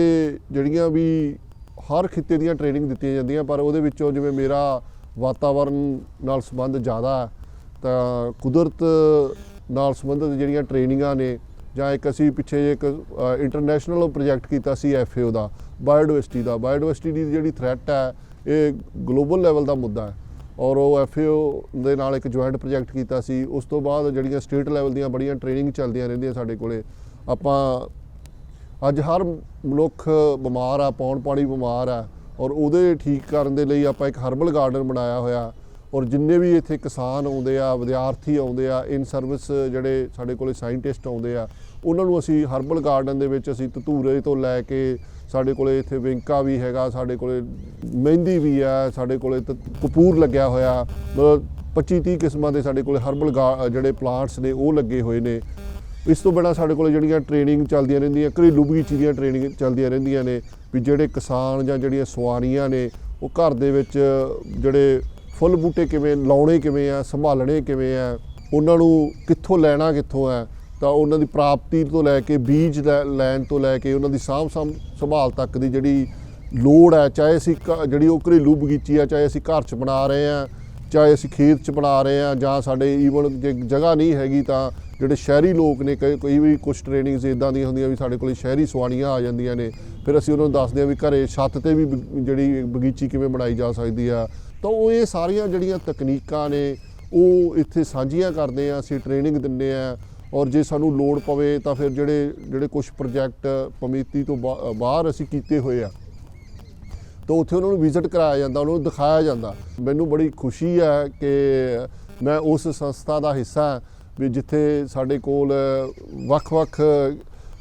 ਜਿਹੜੀਆਂ ਵੀ ਹਰ ਖਿੱਤੇ ਦੀਆਂ ਟ੍ਰੇਨਿੰਗ ਦਿੱਤੀਆਂ ਜਾਂਦੀਆਂ, ਪਰ ਉਹਦੇ ਵਿੱਚੋਂ ਜਿਵੇਂ ਮੇਰਾ ਵਾਤਾਵਰਣ ਨਾਲ ਸੰਬੰਧ ਜ਼ਿਆਦਾ ਹੈ, ਤਾਂ ਕੁਦਰਤ ਨਾਲ ਸੰਬੰਧਿਤ ਜਿਹੜੀਆਂ ਟ੍ਰੇਨਿੰਗਾਂ ਨੇ, ਜਾਂ ਇੱਕ ਅਸੀਂ ਪਿੱਛੇ ਜੇ ਇੱਕ ਇੰਟਰਨੈਸ਼ਨਲ ਪ੍ਰੋਜੈਕਟ ਕੀਤਾ ਸੀ ਐਫਏਓ ਦਾ ਬਾਇਓਡਾਇਵਰਸਿਟੀ ਦਾ। ਬਾਇਓਡਾਇਵਰਸਿਟੀ ਦੀ ਜਿਹੜੀ ਥ੍ਰੈਟ ਹੈ, ਇਹ ਗਲੋਬਲ ਲੈਵਲ ਦਾ ਮੁੱਦਾ ਹੈ। ਔਰ ਉਹ ਐਫਏਓ ਦੇ ਨਾਲ ਇੱਕ ਜੁਆਇੰਟ ਪ੍ਰੋਜੈਕਟ ਕੀਤਾ ਸੀ, ਉਸ ਤੋਂ ਬਾਅਦ ਜਿਹੜੀਆਂ ਸਟੇਟ ਲੈਵਲ ਦੀਆਂ ਬੜੀਆਂ ਟ੍ਰੇਨਿੰਗ ਚੱਲਦੀਆਂ ਰਹਿੰਦੀਆਂ ਸਾਡੇ ਕੋਲੇ, ਆਪਾਂ ਅੱਜ ਹਰ ਮਨੁੱਖ ਬਿਮਾਰ ਆ, ਪੌਣ ਪਾਣੀ ਬਿਮਾਰ ਆ, ਔਰ ਉਹਦੇ ਠੀਕ ਕਰਨ ਦੇ ਲਈ ਆਪਾਂ ਇੱਕ ਹਰਬਲ ਗਾਰਡਨ ਬਣਾਇਆ ਹੋਇਆ। ਔਰ ਜਿੰਨੇ ਵੀ ਇੱਥੇ ਕਿਸਾਨ ਆਉਂਦੇ ਆ, ਵਿਦਿਆਰਥੀ ਆਉਂਦੇ ਆ ਇਨ ਸਰਵਿਸ ਜਿਹੜੇ ਸਾਡੇ ਕੋਲੇ ਸਾਇੰਟਿਸਟ ਆਉਂਦੇ ਆ, ਉਹਨਾਂ ਨੂੰ ਅਸੀਂ ਹਰਬਲ ਗਾਰਡਨ ਦੇ ਵਿੱਚ ਅਸੀਂ ਧਤੂਰੇ ਤੋਂ ਲੈ ਕੇ ਸਾਡੇ ਕੋਲੇ ਇੱਥੇ ਵਿੰਕਾ ਵੀ ਹੈਗਾ, ਸਾਡੇ ਕੋਲੇ ਮਹਿੰਦੀ ਵੀ ਆ, ਸਾਡੇ ਕੋਲੇ ਤ- ਕਪੂਰ ਲੱਗਿਆ ਹੋਇਆ। ਮਤਲਬ 25 30 ਕਿਸਮਾਂ ਦੇ ਸਾਡੇ ਕੋਲੇ ਹਰਬਲ ਜਿਹੜੇ ਪਲਾਂਟਸ ਨੇ, ਉਹ ਲੱਗੇ ਹੋਏ ਨੇ। ਇਸ ਤੋਂ ਬਿਨਾਂ ਸਾਡੇ ਕੋਲ ਜਿਹੜੀਆਂ ਟ੍ਰੇਨਿੰਗ ਚੱਲਦੀਆਂ ਰਹਿੰਦੀਆਂ, ਘਰੇਲੂ ਬਗੀਚੀ ਦੀਆਂ ਟ੍ਰੇਨਿੰਗ ਚੱਲਦੀਆਂ ਰਹਿੰਦੀਆਂ ਨੇ, ਵੀ ਜਿਹੜੇ ਕਿਸਾਨ ਜਾਂ ਜਿਹੜੀਆਂ ਸਵਾਰੀਆਂ ਨੇ, ਉਹ ਘਰ ਦੇ ਵਿੱਚ ਜਿਹੜੇ ਫੁੱਲ ਬੂਟੇ ਕਿਵੇਂ ਲਾਉਣੇ ਕਿਵੇਂ ਆ, ਸੰਭਾਲਣੇ ਕਿਵੇਂ ਆ, ਉਹਨਾਂ ਨੂੰ ਕਿੱਥੋਂ ਲੈਣਾ ਕਿੱਥੋਂ ਆ, ਤਾਂ ਉਹਨਾਂ ਦੀ ਪ੍ਰਾਪਤੀ ਤੋਂ ਲੈ ਕੇ, ਬੀਜ ਲੈ- ਲੈਣ ਤੋਂ ਲੈ ਕੇ, ਉਹਨਾਂ ਦੀ ਸਾਂਭ ਸੰਭ- ਸੰਭਾਲ ਤੱਕ ਦੀ ਜਿਹੜੀ ਲੋੜ ਹੈ ਚਾਹੇ ਅਸੀਂ ਘ- ਜਿਹੜੀ ਉਹ ਘਰੇਲੂ ਬਗੀਚੀ ਆ, ਚਾਹੇ ਅਸੀਂ ਘਰ 'ਚ ਬਣਾ ਰਹੇ ਆ, ਚਾਹੇ ਅਸੀਂ ਖੇਤ 'ਚ ਬਣਾ ਰਹੇ ਆ, ਜਾਂ ਸਾਡੇ ਈਵਨ ਜੇ ਜਗ੍ਹਾ ਨਹੀਂ ਹੈਗੀ ਤਾਂ ਜਿਹੜੇ ਸ਼ਹਿਰੀ ਲੋਕ ਨੇ, ਕਈ, ਕੋਈ ਵੀ ਕੁਝ ਟ੍ਰੇਨਿੰਗਸ ਇਦਾਂ ਦੀਆਂ ਹੁੰਦੀਆਂ ਵੀ ਸਾਡੇ ਕੋਲ ਸ਼ਹਿਰੀ ਸਵਾਣੀਆਂ ਆ ਜਾਂਦੀਆਂ ਨੇ, ਫਿਰ ਅਸੀਂ ਉਹਨਾਂ ਨੂੰ ਦੱਸਦੇ ਆ ਵੀ ਘਰੇ ਛੱਤ ਤੇ ਵੀ ਜਿਹੜੀ ਬਗੀਚੀ ਕਿਵੇਂ ਬਣਾਈ ਜਾ ਸਕਦੀ ਆ। ਤਾਂ ਉਹ ਇਹ ਸਾਰੀਆਂ ਜਿਹੜੀਆਂ ਤਕਨੀਕਾਂ ਨੇ, ਉਹ ਇੱਥੇ ਸਾਂਝੀਆਂ ਕਰਦੇ ਆ, ਅਸੀਂ ਟ੍ਰੇਨਿੰਗ ਦਿੰਦੇ ਆ ਔਰ ਜੇ ਸਾਨੂੰ ਲੋੜ ਪਵੇ ਤਾਂ ਫਿਰ ਜਿਹੜੇ ਜਿਹੜੇ ਕੁਝ ਪ੍ਰੋਜੈਕਟ ਪਮੀਤੀ ਤੋਂ ਬਾ- ਬਾਹਰ ਅਸੀਂ ਕੀਤੇ ਹੋਏ ਆ, ਤਾਂ ਉੱਥੇ ਉਹਨਾਂ ਨੂੰ ਵਿਜ਼ਿਟ ਕਰਾਇਆ ਜਾਂਦਾ, ਉਹਨਾਂ ਨੂੰ ਦਿਖਾਇਆ ਜਾਂਦਾ। ਮੈਨੂੰ ਬੜੀ ਖੁਸ਼ੀ ਹੈ ਕਿ ਮੈਂ ਉਸ ਸੰਸਥਾ ਦਾ ਹਿੱਸਾ ਵੀ ਜਿੱਥੇ ਸਾਡੇ ਕੋਲ ਵੱਖ-ਵੱਖ,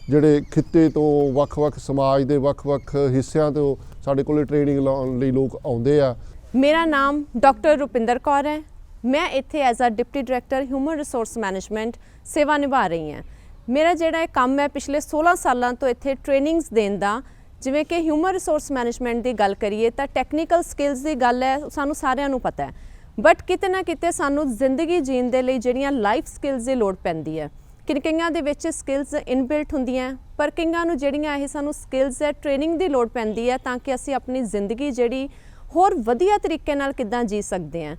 ਜਿਹੜੇ ਖਿੱਤੇ ਤੋਂ ਵੱਖ-ਵੱਖ ਸਮਾਜ ਦੇ ਵੱਖ-ਵੱਖ ਹਿੱਸਿਆਂ ਤੋਂ ਸਾਡੇ ਕੋਲ ਟ੍ਰੇਨਿੰਗ ਲਾਉਣ ਲਈ ਲੋਕ ਆਉਂਦੇ ਆ।
ਮੇਰਾ ਨਾਮ ਡਾਕਟਰ ਰੁਪਿੰਦਰ ਕੌਰ ਹੈ। ਮੈਂ ਇੱਥੇ as a deputy director human resource management ਸੇਵਾ ਨਿਭਾ ਰਹੀ ਹਾਂ। ਮੇਰਾ ਜਿਹੜਾ ਇਹ ਕੰਮ ਹੈ, ਪਿਛਲੇ 16 ਸਾਲਾਂ ਤੋਂ ਇੱਥੇ ਟ੍ਰੇਨਿੰਗਸ ਦੇਣ ਦਾ, ਜਿਵੇਂ ਕਿ ਹਿਊਮਨ ਰਿਸੋਰਸ ਮੈਨੇਜਮੈਂਟ ਦੀ ਗੱਲ ਕਰੀਏ ਤਾਂ ਟੈਕਨੀਕਲ ਸਕਿੱਲਸ ਦੀ ਗੱਲ ਹੈ, ਸਾਨੂੰ ਸਾਰਿਆਂ ਨੂੰ ਪਤਾ ਹੈ। ਬਟ ਕਿਤੇ ਨਾ ਕਿਤੇ ਸਾਨੂੰ ਜ਼ਿੰਦਗੀ ਜੀਣ ਦੇ ਲਈ ਜਿਹੜੀਆਂ ਲਾਈਫ ਸਕਿੱਲਸ ਦੀ ਲੋੜ ਪੈਂਦੀ ਹੈ। ਕਿ ਕਈਆਂ ਦੇ ਵਿੱਚ ਸਕਿੱਲਸ ਇਨਬਿਲਟ ਹੁੰਦੀਆਂ ਪਰ ਕਈਆਂ ਨੂੰ ਜਿਹੜੀਆਂ ਇਹ ਸਾਨੂੰ ਸਕਿੱਲਸ ਹੈ ਟ੍ਰੇਨਿੰਗ ਦੀ ਲੋੜ ਪੈਂਦੀ ਹੈ ਤਾਂ ਕਿ ਅਸੀਂ ਆਪਣੀ ਜ਼ਿੰਦਗੀ ਜਿਹੜੀ ਹੋਰ ਵਧੀਆ ਤਰੀਕੇ ਨਾਲ ਕਿੱਦਾਂ ਜੀ ਸਕਦੇ ਹਾਂ।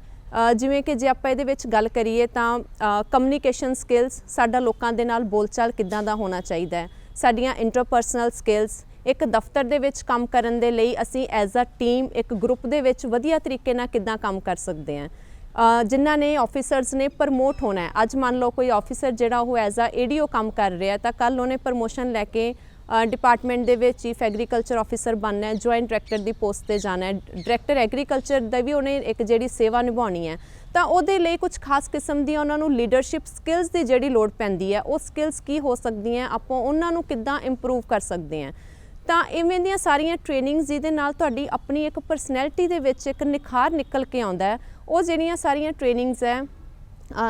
ਜਿਵੇਂ ਕਿ ਜੇ ਆਪਾਂ ਇਹਦੇ ਵਿੱਚ ਗੱਲ ਕਰੀਏ ਤਾਂ ਕਮਿਊਨੀਕੇਸ਼ਨ ਸਕਿੱਲਸ ਸਾਡਾ ਲੋਕਾਂ ਦੇ ਨਾਲ ਬੋਲਚਾਲ ਕਿੱਦਾਂ ਦਾ ਹੋਣਾ ਚਾਹੀਦਾ ਹੈ, ਸਾਡੀਆਂ ਇੰਟਰਪਰਸਨਲ ਸਕਿੱਲਸ ਇੱਕ ਦਫ਼ਤਰ ਦੇ ਵਿੱਚ ਕੰਮ ਕਰਨ ਦੇ ਲਈ ਅਸੀਂ ਐਜ਼ ਅ ਟੀਮ ਇੱਕ ਗਰੁੱਪ ਦੇ ਵਿੱਚ ਵਧੀਆ ਤਰੀਕੇ ਨਾਲ ਕਿੱਦਾਂ ਕੰਮ ਕਰ ਸਕਦੇ ਹਾਂ। ਅ, ਜਿਨ੍ਹਾਂ ਨੇ ਆਫੀਸਰਸ ਨੇ ਪ੍ਰਮੋਟ ਹੋਣਾ ਹੈ। ਅੱਜ ਮੰਨ ਲਓ ਕੋਈ ਆਫੀਸਰ ਜਿਹੜਾ ਉਹ ਐਜ਼ ਅ ਏਡੀਓ ਕੰਮ ਕਰ ਰਿਹਾ ਤਾਂ ਕੱਲ ਉਹਨੇ ਪ੍ਰਮੋਸ਼ਨ ਲੈ ਕੇ ਡਿਪਾਰਟਮੈਂਟ ਦੇ ਵਿੱਚ ਚੀਫ ਐਗਰੀਕਲਚਰ ਆਫੀਸਰ ਬਣਨਾ ਹੈ ਜੁਆਇੰਟ ਡਾਇਰੈਕਟਰ ਦੀ ਪੋਸਟ ਤੇ ਜਾਣਾ ਹੈ। ਡਾਇਰੈਕਟਰ ਐਗਰੀਕਲਚਰ ਦਾ ਵੀ ਉਹਨੇ ਇੱਕ ਜਿਹੜੀ ਸੇਵਾ ਨਿਭਾਉਣੀ ਹੈ। ਤਾਂ ਉਹਦੇ ਲਈ ਕੁਝ ਖਾਸ ਕਿਸਮ ਦੀ ਉਹਨਾਂ ਨੂੰ ਲੀਡਰਸ਼ਿਪ ਸਕਿੱਲਸ ਦੀ ਜਿਹੜੀ ਲੋੜ ਪੈਂਦੀ ਹੈ ਉਹ ਸਕਿੱਲਸ ਕੀ ਹੋ ਸਕਦੀਆਂ ਆਪਾਂ ਉਹਨਾਂ ਨੂੰ ਕਿੱਦਾਂ ਇੰਪਰੂਵ ਕਰ ਸਕਦੇ ਹਾਂ। ਤਾਂ ਇਵੇਂ ਦੀਆਂ ਸਾਰੀਆਂ ਟ੍ਰੇਨਿੰਗਸ ਜਿਹਦੇ ਨਾਲ ਤੁਹਾਡੀ ਆਪਣੀ ਇੱਕ ਪਰਸਨੈਲਿਟੀ ਦੇ ਵਿੱਚ ਇੱਕ ਨਿਖਾਰ ਨਿਕਲ ਕੇ ਆਉਂਦਾ ਹੈ। ਉਹ ਜਿਹੜੀਆਂ ਸਾਰੀਆਂ ਟ੍ਰੇਨਿੰਗਸ ਹੈ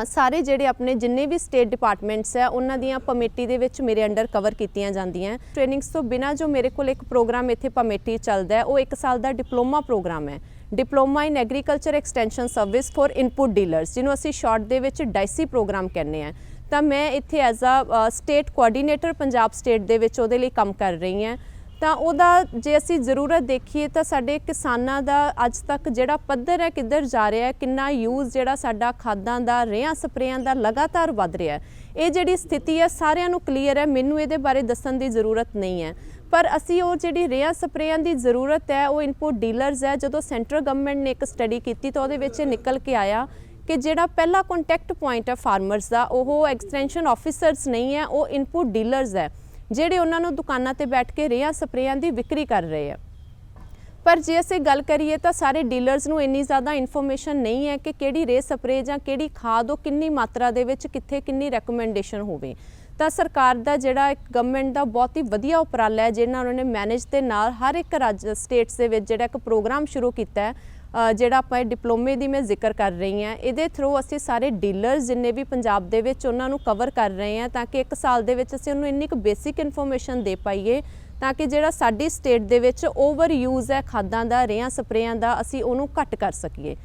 ਸਾਰੇ ਜਿਹੜੇ ਆਪਣੇ ਜਿੰਨੇ ਵੀ ਸਟੇਟ ਡਿਪਾਰਟਮੈਂਟਸ ਹੈ, ਉਹਨਾਂ ਦੀਆਂ ਪਮੇਟੀ ਦੇ ਵਿੱਚ ਮੇਰੇ ਅੰਡਰ ਕਵਰ ਕੀਤੀਆਂ ਜਾਂਦੀਆਂ ਟ੍ਰੇਨਿੰਗਸ ਤੋਂ ਬਿਨਾ ਜੋ ਮੇਰੇ ਕੋਲ ਇੱਕ ਪ੍ਰੋਗਰਾਮ ਇੱਥੇ ਪਮੇਟੀ ਚੱਲਦਾ ਹੈ, ਉਹ 1 ਸਾਲ ਦਾ ਡਿਪਲੋਮਾ ਪ੍ਰੋਗਰਾਮ ਹੈ। Diploma in agriculture extension service for input dealers ਜਿਹਨੂੰ ਅਸੀਂ ਸ਼ਾਰਟ ਦੇ ਵਿੱਚ ਡਾਈਸੀ ਪ੍ਰੋਗਰਾਮ ਕਹਿੰਦੇ ਆ ਤਾਂ ਮੈਂ ਇੱਥੇ as a state coordinator Punjab state ਦੇ ਵਿੱਚ ਉਹਦੇ ਲਈ ਕੰਮ ਕਰ ਰਹੀ ਹਾਂ। ਤਾਂ ਉਹਦਾ ਜੇ ਅਸੀਂ ਜ਼ਰੂਰਤ ਦੇਖੀਏ ਤਾਂ ਸਾਡੇ ਕਿਸਾਨਾਂ ਦਾ ਅੱਜ ਤੱਕ ਜਿਹੜਾ ਪੱਧਰ ਹੈ ਕਿੱਧਰ ਜਾ ਰਿਹਾ ਹੈ, ਕਿੰਨਾ ਯੂਜ਼ ਜਿਹੜਾ ਸਾਡਾ ਖਾਦਾਂ ਦਾ, ਰੇਹਾਂ, ਸਪਰੇਆਂ ਦਾ ਲਗਾਤਾਰ ਵੱਧ ਰਿਹਾ ਹੈ। ਇਹ ਜਿਹੜੀ ਸਥਿਤੀ ਹੈ ਸਾਰਿਆਂ ਨੂੰ ਕਲੀਅਰ ਹੈ, ਮੈਨੂੰ ਇਹਦੇ ਬਾਰੇ ਦੱਸਣ ਦੀ ਜ਼ਰੂਰਤ ਨਹੀਂ ਹੈ। ਪਰ ਅਸੀਂ ਉਹ ਜਿਹੜੀ ਰੇਹਾਂ, ਸਪਰੇਆਂ ਦੀ ਜ਼ਰੂਰਤ ਹੈ, ਉਹ ਇਨਪੁਟ ਡੀਲਰਸ ਹੈ, ਜਦੋਂ ਸੈਂਟਰਲ ਗਵਰਨਮੈਂਟ ਨੇ ਇੱਕ ਸਟੱਡੀ ਕੀਤੀ ਤਾਂ ਉਹਦੇ ਵਿੱਚ ਇਹ ਨਿਕਲ ਕੇ ਆਇਆ ਕਿ ਜਿਹੜਾ ਪਹਿਲਾ ਕੰਟੈਕਟ ਪੁਆਇੰਟ ਹੈ ਫਾਰਮਰਸ ਦਾ, ਉਹ ਐਕਸਟੈਂਸ਼ਨ ਆਫੀਸਰਸ ਨਹੀਂ ਹੈ, ਉਹ ਇਨਪੁਟ ਡੀਲਰਸ ਹੈ। ਜਿਹੜੇ ਉਹਨਾਂ ਨੂੰ ਦੁਕਾਨਾਂ ਤੇ ਬੈਠ ਕੇ ਰੇਹਾਂ ਸਪਰੇਆਂ ਦੀ ਵਿਕਰੀ ਕਰ ਰਹੇ ਆ। ਪਰ ਜੇ ਅਸੀਂ ਗੱਲ ਕਰੀਏ ਤਾਂ ਸਾਰੇ ਡੀਲਰਸ ਨੂੰ ਇੰਨੀ ਜ਼ਿਆਦਾ ਇਨਫੋਰਮੇਸ਼ਨ ਨਹੀਂ ਹੈ ਕਿ ਕਿਹੜੀ ਰੇ ਸਪਰੇ ਜਾਂ ਕਿਹੜੀ ਖਾਦ ਉਹ ਕਿੰਨੀ ਮਾਤਰਾ ਦੇ ਵਿੱਚ ਕਿੱਥੇ ਕਿੰਨੀ ਰეკਮੈਂਡੇਸ਼ਨ ਹੋਵੇ। ਤਾਂ ਸਰਕਾਰ ਦਾ ਜਿਹੜਾ ਇੱਕ ਗਵਰਨਮੈਂਟ ਦਾ ਬਹੁਤ ਹੀ ਵਧੀਆ ਉਪਰਾਲਾ ਹੈ, ਜਿਹਨਾਂ ਉਹਨਾਂ ਨੇ ਮੈਨੇਜ ਦੇ ਨਾਲ ਹਰ ਇੱਕ ਰਾਜ ਸਟੇਟਸ ਦੇ ਵਿੱਚ ਜਿਹੜਾ ਇੱਕ ਪ੍ਰੋਗਰਾਮ ਸ਼ੁਰੂ ਕੀਤਾ ਹੈ ਜਿਹੜਾ ਆਪਾਂ ਇਹ ਡਿਪਲੋਮੇ ਦੀ ਮੈਂ ਜ਼ਿਕਰ ਕਰ ਰਹੀ ਹਾਂ, ਇਹਦੇ ਥਰੂ ਅਸੀਂ ਸਾਰੇ ਡੀਲਰਸ ਜਿੰਨੇ ਵੀ ਪੰਜਾਬ ਦੇ ਵਿੱਚ ਉਹਨਾਂ ਨੂੰ ਕਵਰ ਕਰ ਰਹੇ ਹਾਂ ਤਾਂ ਕਿ ਇੱਕ ਸਾਲ ਦੇ ਵਿੱਚ ਅਸੀਂ ਉਹਨੂੰ ਇੰਨੀ ਕੁ ਬੇਸਿਕ ਇਨਫੋਰਮੇਸ਼ਨ ਦੇ ਪਾਈਏ ਤਾਂ ਕਿ ਜਿਹੜਾ ਸਾਡੀ ਸਟੇਟ ਦੇ ਵਿੱਚ ਓਵਰ ਯੂਜ਼ ਹੈ ਖਾਦਾਂ ਦਾ, ਰੇਹਾਂ ਸਪਰੇਆਂ ਦਾ ਅਸੀਂ ਉਹਨੂੰ ਘੱਟ ਕਰ ਸਕੀਏ।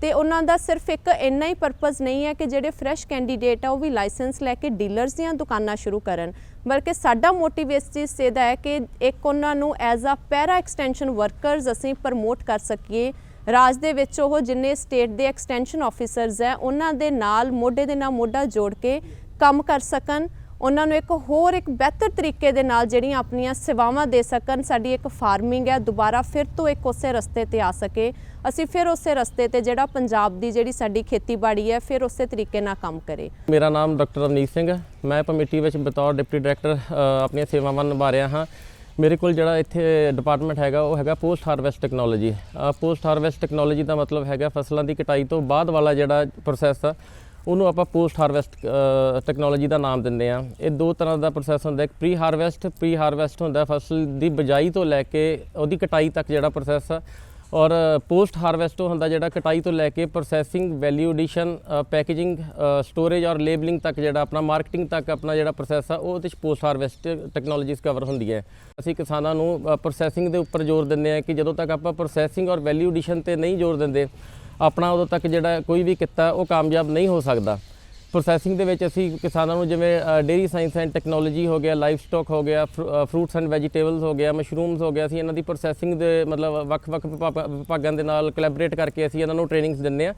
ਤੇ ਉਹਨਾਂ ਦਾ ਸਿਰਫ ਇੱਕ ਇੰਨਾ ਹੀ ਪਰਪਸ ਨਹੀਂ ਹੈ ਕਿ ਜਿਹੜੇ ਫਰੈਸ਼ ਕੈਂਡੀਡੇਟ ਆ ਉਹ ਵੀ ਲਾਇਸੈਂਸ ਲੈ ਕੇ ਡੀਲਰਸ ਦੀਆਂ ਦੁਕਾਨਾਂ ਸ਼ੁਰੂ ਕਰਨ, ਬਲਕਿ ਸਾਡਾ ਮੋਟਿਵ ਇਸ ਚੀਜ਼ ਸੇ ਹੈ ਕਿ ਇੱਕ ਉਹਨਾਂ ਨੂੰ as a para extension workers ਅਸੀਂ ਪ੍ਰਮੋਟ ਕਰ ਸਕੀਏ ਰਾਜ ਦੇ ਵਿੱਚ ਉਹ ਜਿੰਨੇ ਸਟੇਟ ਦੇ ਐਕਸਟੈਂਸ਼ਨ ਆਫੀਸਰਸ ਹੈ, ਉਹਨਾਂ ਦੇ ਨਾਲ ਮੋਢੇ ਦੇ ਨਾਲ ਮੋਢਾ ਜੋੜ ਕੇ ਕੰਮ ਕਰ ਸਕਣ, ਉਹਨਾਂ ਨੂੰ ਇੱਕ ਹੋਰ ਇੱਕ ਬਿਹਤਰ ਤਰੀਕੇ ਦੇ ਨਾਲ ਜਿਹੜੀਆਂ ਆਪਣੀਆਂ ਸੇਵਾਵਾਂ ਦੇ ਸਕਣ, ਸਾਡੀ ਇੱਕ ਫਾਰਮਿੰਗ ਹੈ, ਦੁਬਾਰਾ ਫਿਰ ਤੋਂ ਇੱਕ ਉਸੇ ਰਸਤੇ ਤੇ ਆ ਸਕੇ। ਅਸੀਂ ਫਿਰ ਉਸੇ ਰਸਤੇ ਤੇ ਜਿਹੜਾ ਪੰਜਾਬ ਦੀ ਜਿਹੜੀ ਸਾਡੀ ਖੇਤੀਬਾੜੀ ਹੈ, ਫਿਰ ਉਸੇ ਤਰੀਕੇ ਨਾਲ ਕੰਮ ਕਰੇ।
ਮੇਰਾ ਨਾਮ ਡਾਕਟਰ ਅਵਨੀਤ ਸਿੰਘ ਹੈ। ਮੈਂ ਕਮੇਟੀ ਵਿੱਚ ਬਤੌਰ ਡਿਪਟੀ ਡਾਇਰੈਕਟਰ ਆਪਣੀਆਂ ਸੇਵਾਵਾਂ ਨਿਭਾ ਰਿਹਾ ਹਾਂ। ਮੇਰੇ ਕੋਲ ਜਿਹੜਾ ਇੱਥੇ ਡਿਪਾਰਟਮੈਂਟ ਹੈਗਾ, ਉਹ ਹੈਗਾ post harvest technology post harvest technology ਦਾ ਮਤਲਬ ਹੈਗਾ ਫਸਲਾਂ ਦੀ ਕਟਾਈ ਤੋਂ ਬਾਅਦ ਵਾਲਾ ਜਿਹੜਾ ਪ੍ਰੋਸੈਸ ਆ, ਉਹਨੂੰ ਆਪਾਂ ਪੋਸਟ ਹਾਰਵੈਸਟ ਟੈਕਨੋਲੋਜੀ ਦਾ ਨਾਮ ਦਿੰਦੇ ਆ। ਇਹ ਦੋ ਤਰ੍ਹਾਂ ਦਾ ਪ੍ਰੋਸੈਸ ਹੁੰਦਾ, ਇੱਕ ਪ੍ਰੀ ਹਾਰਵੈਸਟ ਪ੍ਰੀ ਹਾਰਵੈਸਟ ਹੁੰਦਾ ਫਸਲ ਦੀ ਬਜਾਈ ਤੋਂ ਲੈ ਕੇ ਉਹਦੀ ਕਟਾਈ ਤੱਕ ਜਿਹੜਾ ਪ੍ਰੋਸੈਸ ਆ ਔਰ ਪੋਸਟ ਹਾਰਵੈਸਟ ਹੁੰਦਾ ਜਿਹੜਾ ਕਟਾਈ ਤੋਂ ਲੈ ਕੇ processing value addition packaging storage ਔਰ ਲੇਬਲਿੰਗ ਤੱਕ ਜਿਹੜਾ ਆਪਣਾ ਮਾਰਕੀਟਿੰਗ ਤੱਕ ਆਪਣਾ ਜਿਹੜਾ ਪ੍ਰੋਸੈਸ ਆ, ਉਹ ਉਹਦੇ ਚ ਪੋਸਟ ਹਾਰਵੈਸਟ ਟੈਕਨੋਲੋਜੀਜ਼ ਕਵਰ ਹੁੰਦੀ ਹੈ। ਅਸੀਂ ਕਿਸਾਨਾਂ ਨੂੰ ਪ੍ਰੋਸੈਸਿੰਗ ਦੇ ਉੱਪਰ ਜ਼ੋਰ ਦਿੰਦੇ ਆ ਕਿ ਜਦੋਂ ਤੱਕ ਆਪਾਂ ਪ੍ਰੋਸੈਸਿੰਗ ਔਰ ਵੈਲਿਊ ਐਡੀਸ਼ਨ ਤੇ ਨਹੀਂ ਜ਼ੋਰ ਦਿੰਦੇ, ਆਪਣਾ ਉਦੋਂ ਤੱਕ ਜਿਹੜਾ ਕੋਈ ਵੀ ਕਿੱਤਾ ਉਹ ਕਾਮਯਾਬ ਨਹੀਂ ਹੋ ਸਕਦਾ। ਪ੍ਰੋਸੈਸਿੰਗ ਦੇ ਵਿੱਚ ਅਸੀਂ ਕਿਸਾਨਾਂ ਨੂੰ ਜਿਵੇਂ ਡੇਰੀ ਸਾਇੰਸ ਐਂਡ ਟੈਕਨੋਲੋਜੀ ਹੋ ਗਿਆ ਲਾਈਫ ਸਟਾਕ ਹੋ ਗਿਆ ਫਰੂਟਸ ਐਂਡ ਵੈਜੀਟੇਬਲਸ ਹੋ ਗਿਆ ਮਸ਼ਰੂਮਸ ਹੋ ਗਿਆ, ਅਸੀਂ ਇਹਨਾਂ ਦੀ ਪ੍ਰੋਸੈਸਿੰਗ ਦੇ ਮਤਲਬ ਵੱਖ-ਵੱਖ ਵਿਭਾਗ- ਵਿਭਾਗਾਂ ਦੇ ਨਾਲ ਕੋਲੈਬੋਰੇਟ ਕਰਕੇ ਅਸੀਂ ਇਹਨਾਂ ਨੂੰ ਟ੍ਰੇਨਿੰਗਸ ਦਿੰਦੇ ਆ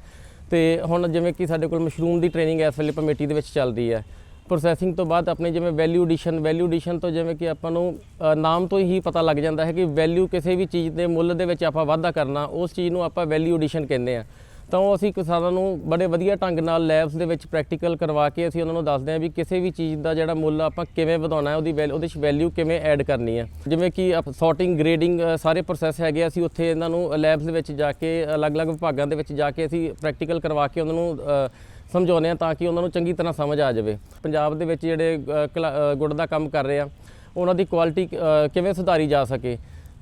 ਤੇ ਹੁਣ ਜਿਵੇਂ ਕਿ ਸਾਡੇ ਕੋਲ ਮਸ਼ਰੂਮ ਦੀ ਟ੍ਰੇਨਿੰਗ ਇਸ ਵੇਲੇ ਕਮੇਟੀ ਦੇ ਵਿੱਚ ਚੱਲਦੀ ਹੈ। ਪ੍ਰੋਸੈਸਿੰਗ ਤੋਂ ਬਾਅਦ ਆਪਣੇ ਜਿਵੇਂ ਵੈਲਿਊ ਐਡੀਸ਼ਨ ਵੈਲਿਊ ਐਡੀਸ਼ਨ ਤੋਂ ਜਿਵੇਂ ਕਿ ਆਪਾਂ ਨੂੰ ਨਾਮ ਤੋਂ ਹੀ ਪਤਾ ਲੱਗ ਜਾਂਦਾ ਹੈ ਕਿ ਵੈਲਿਊ ਕਿਸੇ ਵੀ ਚੀਜ਼ ਦੇ ਮੁੱਲ ਦੇ ਵਿੱਚ ਆਪਾਂ ਵਾਧਾ ਕਰਨਾ, ਉਸ ਚੀਜ਼ ਨੂੰ ਆਪਾਂ ਵੈਲਿਊ ਐਡੀਸ਼ਨ ਕਹਿੰਦੇ ਆ ਤਾਂ ਉਹ ਅਸੀਂ ਕਿਸਾਨਾਂ ਨੂੰ ਬੜੇ ਵਧੀਆ ਢੰਗ ਨਾਲ ਲੈਬਸ ਦੇ ਵਿੱਚ ਪ੍ਰੈਕਟੀਕਲ ਕਰਵਾ ਕੇ ਅਸੀਂ ਉਹਨਾਂ ਨੂੰ ਦੱਸਦੇ ਹਾਂ ਵੀ ਕਿਸੇ ਵੀ ਚੀਜ਼ ਦਾ ਜਿਹੜਾ ਮੁੱਲ ਆਪਾਂ ਕਿਵੇਂ ਵਧਾਉਣਾ ਹੈ ਉਹਦੀ ਵੈਲ ਉਹਦੇ 'ਚ ਵੈਲਿਊ ਕਿਵੇਂ ਐਡ ਕਰਨੀ ਹੈ। ਜਿਵੇਂ ਕਿ ਸੌਰਟਿੰਗ ਗ੍ਰੇਡਿੰਗ ਸਾਰੇ ਪ੍ਰੋਸੈਸ ਹੈਗੇ ਆ, ਅਸੀਂ ਉੱਥੇ ਇਹਨਾਂ ਨੂੰ ਲੈਬਸ ਦੇ ਵਿੱਚ ਜਾ ਕੇ ਅਲੱਗ-ਅਲੱਗ ਵਿਭਾਗਾਂ ਦੇ ਵਿੱਚ ਜਾ ਕੇ ਅਸੀਂ ਪ੍ਰੈਕਟੀਕਲ ਕਰਵਾ ਕੇ ਉਹਨਾਂ ਨੂੰ ਸਮਝਾਉਂਦੇ ਆ ਤਾਂ ਕਿ ਉਹਨਾਂ ਨੂੰ ਚੰਗੀ ਤਰ੍ਹਾਂ ਸਮਝ ਆ ਜਾਵੇ। ਪੰਜਾਬ ਦੇ ਵਿੱਚ ਜਿਹੜੇ ਕਲਾ- ਗੁੜ ਦਾ ਕੰਮ ਕਰ ਰਹੇ ਆ ਉਹਨਾਂ ਦੀ ਕੁਆਲਿਟੀ ਕਿਵੇਂ ਸੁਧਾਰੀ ਜਾ ਸਕੇ।